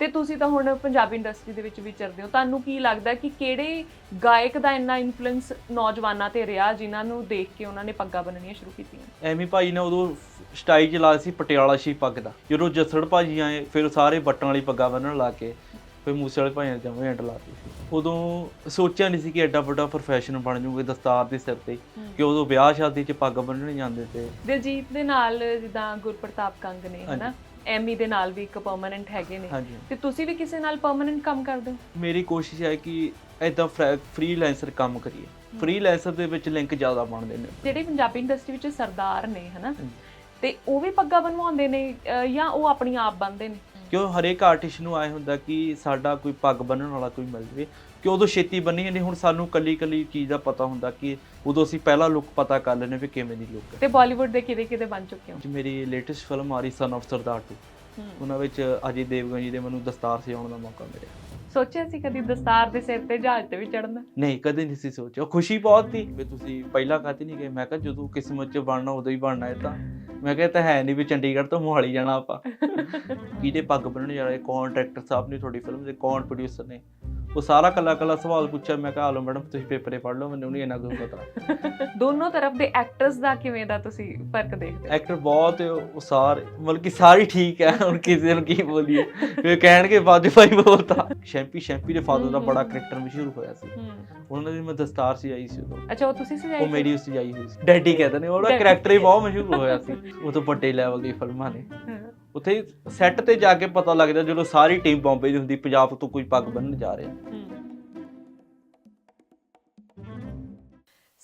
ਤੇ ਤੁਸੀਂ ਤਾਂ ਹੁਣ ਪੰਜਾਬੀ ਇੰਡਸਟਰੀ ਦੇ ਵਿੱਚ ਵਿਚਰਦੇ ਹੋ। ਤੁਹਾਨੂੰ ਕੀ ਲੱਗਦਾ ਕਿ ਕਿਹੜੇ ਗਾਇਕ ਦਾ ਇੰਨਾ ਇਨਫਲੂਐਂਸ ਨੌਜਵਾਨਾਂ ਤੇ ਰਿਹਾ ਜਿਨ੍ਹਾਂ ਨੂੰ ਦੇਖ ਕੇ ਉਹਨਾਂ ਨੇ ਪੱਗਾਂ ਬੰਨਣੀਆਂ ਸ਼ੁਰੂ ਕੀਤੀਆਂ? ਐਮੀ ਭਾਈ ਨੇ ਉਦੋਂ ਸਟਾਈਲ ਚ ਲਾਇਆ ਸੀ ਪਟਿਆਲਾ ਸ਼ੀ ਪੱਗ ਦਾ। ਜਦੋਂ ਜੱਸੜ ਭਾਜੀ ਆਏ ਫਿਰ ਸਾਰੇ ਬੱਟਾਂ ਵਾਲੀ ਪੱਗਾਂ ਬੰਨਣ ਲਾ ਕੇ ਫਿਰ ਮੂਸੇ ਵਾਲੇ ਭਾਈਆਂ ਨੇ ਜਮੇ ਐਂਡ ਲਾਤੀ ਉਦੋਂ ਸੋਚਿਆ ਨਹੀਂ ਸੀ ਕਿ ਐਡਾ ਵੱਡਾ ਪ੍ਰੋਫੈਸ਼ਨ ਬਣ ਜਾਊਗਾ ਦਸਤਾਰ ਦੇ ਸਿਰ ਤੇ ਕਿ ਉਦੋਂ ਵਿਆਹ ਸ਼ਾਦੀ 'ਚ ਪੱਗ ਬੰਨਣ ਜਾਂਦੇ ਤੇ। ਦਿਲਜੀਤ ਦੇ ਨਾਲ ਜਿੱਦਾਂ ਗੁਰਪ੍ਰਤਾਪ ਕੰਗ ਨੇ ਹਨਾ? ਐਮੀ ਦੇ ਨਾਲ ਵੀ ਇੱਕ ਪਰਮਨੈਂਟ ਹੈਗੇ ਨੇ। ਹਾਂਜੀ। ਤੇ ਤੁਸੀਂ ਵੀ ਕਿਸੇ ਨਾਲ ਪਰਮਨੈਂਟ ਕੰਮ ਕਰਦੇ ਹੋ? ਮੇਰੀ ਕੋਸ਼ਿਸ਼ ਹੈ ਕਿ ਐਦਾਂ ਫ੍ਰੀਲੈਂਸਰ ਕੰਮ ਕਰੀਏ। ਫ੍ਰੀਲੈਂਸਰ ਦੇ ਵਿੱਚ ਲਿੰਕ ਜ਼ਿਆਦਾ ਬਣਦੇ ਨੇ। ਜਿਹੜੇ ਪੰਜਾਬੀ ਇੰਡਸਟਰੀ ਵਿੱਚ ਸਰਦਾਰ ਨੇ ਹਨਾ। ਤੇ ਉਹ ਵੀ ਪੱਗਾਂ ਬਣਵਾਉਂਦੇ ਨੇ ਅਹ ਜਾਂ ਉਹ ਆਪਣੀ ਆਪ ਬੰਨਦੇ ਨੇ? ਕਿਉਂ? ਹਰੇਕ ਆਰਟਿਸਟ ਨੂੰ ਆਏ ਹੁੰਦਾ ਕਿ ਸਾਡਾ ਕੋਈ ਪੱਗ ਬੰਨਣ ਵਾਲਾ ਕੋਈ ਮਿਲ ਜਵੇ। ਕਿ ਉਦੋਂ ਛੇਤੀ ਬੰਨੀ ਨਹੀਂ ਹੁਣ ਸਾਨੂੰ ਕੱਲੀ ਕੱਲੀ ਚੀਜ਼ ਦਾ ਪਤਾ ਹੁੰਦਾ ਕਿ ਉਦੋਂ ਅਸੀਂ ਪਹਿਲਾ ਲੁੱਕ ਪਤਾ ਕਰ ਲੈਨੇ ਵੀ ਕਿਵੇਂ ਦੀ ਲੁੱਕ ਹੈ। ਤੇ ਬਾਲੀਵੁੱਡ ਦੇ ਕਿਹਦੇ ਕਿਹਦੇ ਬਣ ਚੁੱਕੇ ਹੋ? ਮੇਰੀ ਲੇਟੈਸਟ ਫਿਲਮ ਆ ਰਹੀ ਸਨ of ਸਰਦਾਰ 2 ਹੂੰ। ਉਹਨਾਂ ਵਿੱਚ ਅਜੇ ਦੇਵਗਨ ਜੀ ਦੇ ਮੈਨੂੰ ਦਸਤਾਰ ਸਜਾਉਣ ਦਾ ਮੌਕਾ ਮਿਲਿਆ। ਸੋਚਿਆ ਸੀ ਕਦੀ ਦਸਤਾਰ ਦੇ ਸਿਰ ਤੇ ਜਹਾਜ਼ ਤੇ ਵੀ ਚੜਨਾ ਨਹੀਂ ਕਦੇ ਨਹੀਂ ਸੀ ਸੋਚਿਆ। ਖੁਸ਼ੀ ਬਹੁਤ ਸੀ ਵੀ ਤੁਸੀਂ ਪਹਿਲਾਂ ਕਾਹਤੇ ਨਹੀਂ ਗਏ? ਮੈਂ ਕਿਹਾ ਜਦੋਂ ਕਿਸਮਤ 'ਚ ਬਣਨਾ ਉਦੋਂ ਹੀ ਬਣਨਾ ਹੈ ਤਾਂ। ਮੈਂ ਕਿਹਾ ਇਹ ਤਾਂ ਹੈ ਨਹੀਂ ਵੀ ਚੰਡੀਗੜ੍ਹ ਤੋਂ ਮੋਹਾਲੀ ਜਾਣਾ ਆਪਾਂ। ਕਿਹਦੇ ਪੱਗ ਬੰਨਣ ਜਾ ਰਹੇ ਕੌਣ ਡਾਇਰੈਕਟਰ ਸਾਹਿਬ ਨੇ ਤੁਹਾਡੀ ਫਿਲਮ ਦੇ? ਕੌਣ ਪ੍ਰੋਡਿਊਸਰ ਨੇ? ਉਹ ਸਾਰਾ ਕੱਲਾ ਕੱਲਾ ਸਵਾਲ ਪੁੱਛਿਆ ਮੈਂ ਕਿਹਾ ਆਲੋ ਮੈਡਮ ਤੁਸੀਂ ਪੇਪਰੇ ਪੜ੍ਹ ਲਓ ਮੈਨੂੰ ਨਹੀਂ ਇਹਨਾਂ ਕੁਝ ਪਤਾ ਦੋਨੋਂ ਤਰਫ ਦੇ ਐਕਟਰਸ ਦਾ ਕਿਵੇਂ ਦਾ ਤੁਸੀਂ ਫ਼ਰਕ ਦੇਖਦੇ ਐਕਟਰ ਬਹੁਤ ਉਹ ਸਾਰੇ ਮਤਲਬ ਕਿ ਸਾਰੇ ਠੀਕ ਹੈ ਹੁਣ ਕਿਸੇ ਨੂੰ ਕੀ ਬੋਲੀਏ ਫਿਰ ਕਹਿਣਗੇ ਬਾਜੂ ਭਾਈ ਬੋਲਤਾ ਸ਼ੈਂਪੀ ਸ਼ੈਂਪੀ ਦੇ ਫਾਦਰ ਦਾ ਬੜਾ ਕਰੈਕਟਰ ਮਸ਼ਹੂਰ ਹੋਇਆ ਸੀ। ਉਹਨਾਂ ਦੀ ਮੈਂ ਦਸਤਾਰ ਸਜਾਈ ਸੀ ਉਦੋਂ। ਅੱਛਾ ਉਹ ਤੁਸੀਂ ਸਜਾਈ ਉਹ? ਮੇਰੀ ਸਜਾਈ ਹੋਈ ਸੀ। ਡੈਡੀ ਕਹਿੰਦੇ ਨੇ ਉਹਦਾ। ਕਰੈਕਟਰ ਹੀ ਬਹੁਤ ਮਸ਼ਹੂਰ ਹੋਇਆ ਸੀ। ਉਹ ਤੋਂ ਵੱਡੇ ਲੈਵਲ ਦੀ ਫਿਲਮਾਂ ਨੇ। ਉੱਥੇ ਸੈੱਟ ਤੇ ਜਾ ਕੇ ਪਤਾ ਲੱਗਦਾ ਜਦੋਂ ਸਾਰੀ ਟੀਮ ਬੰਬੇ ਦੀ ਹੁੰਦੀ ਪੰਜਾਬ ਤੋਂ ਕੋਈ ਪੱਗ ਬੰਨਣ ਜਾ ਰਿਹਾ।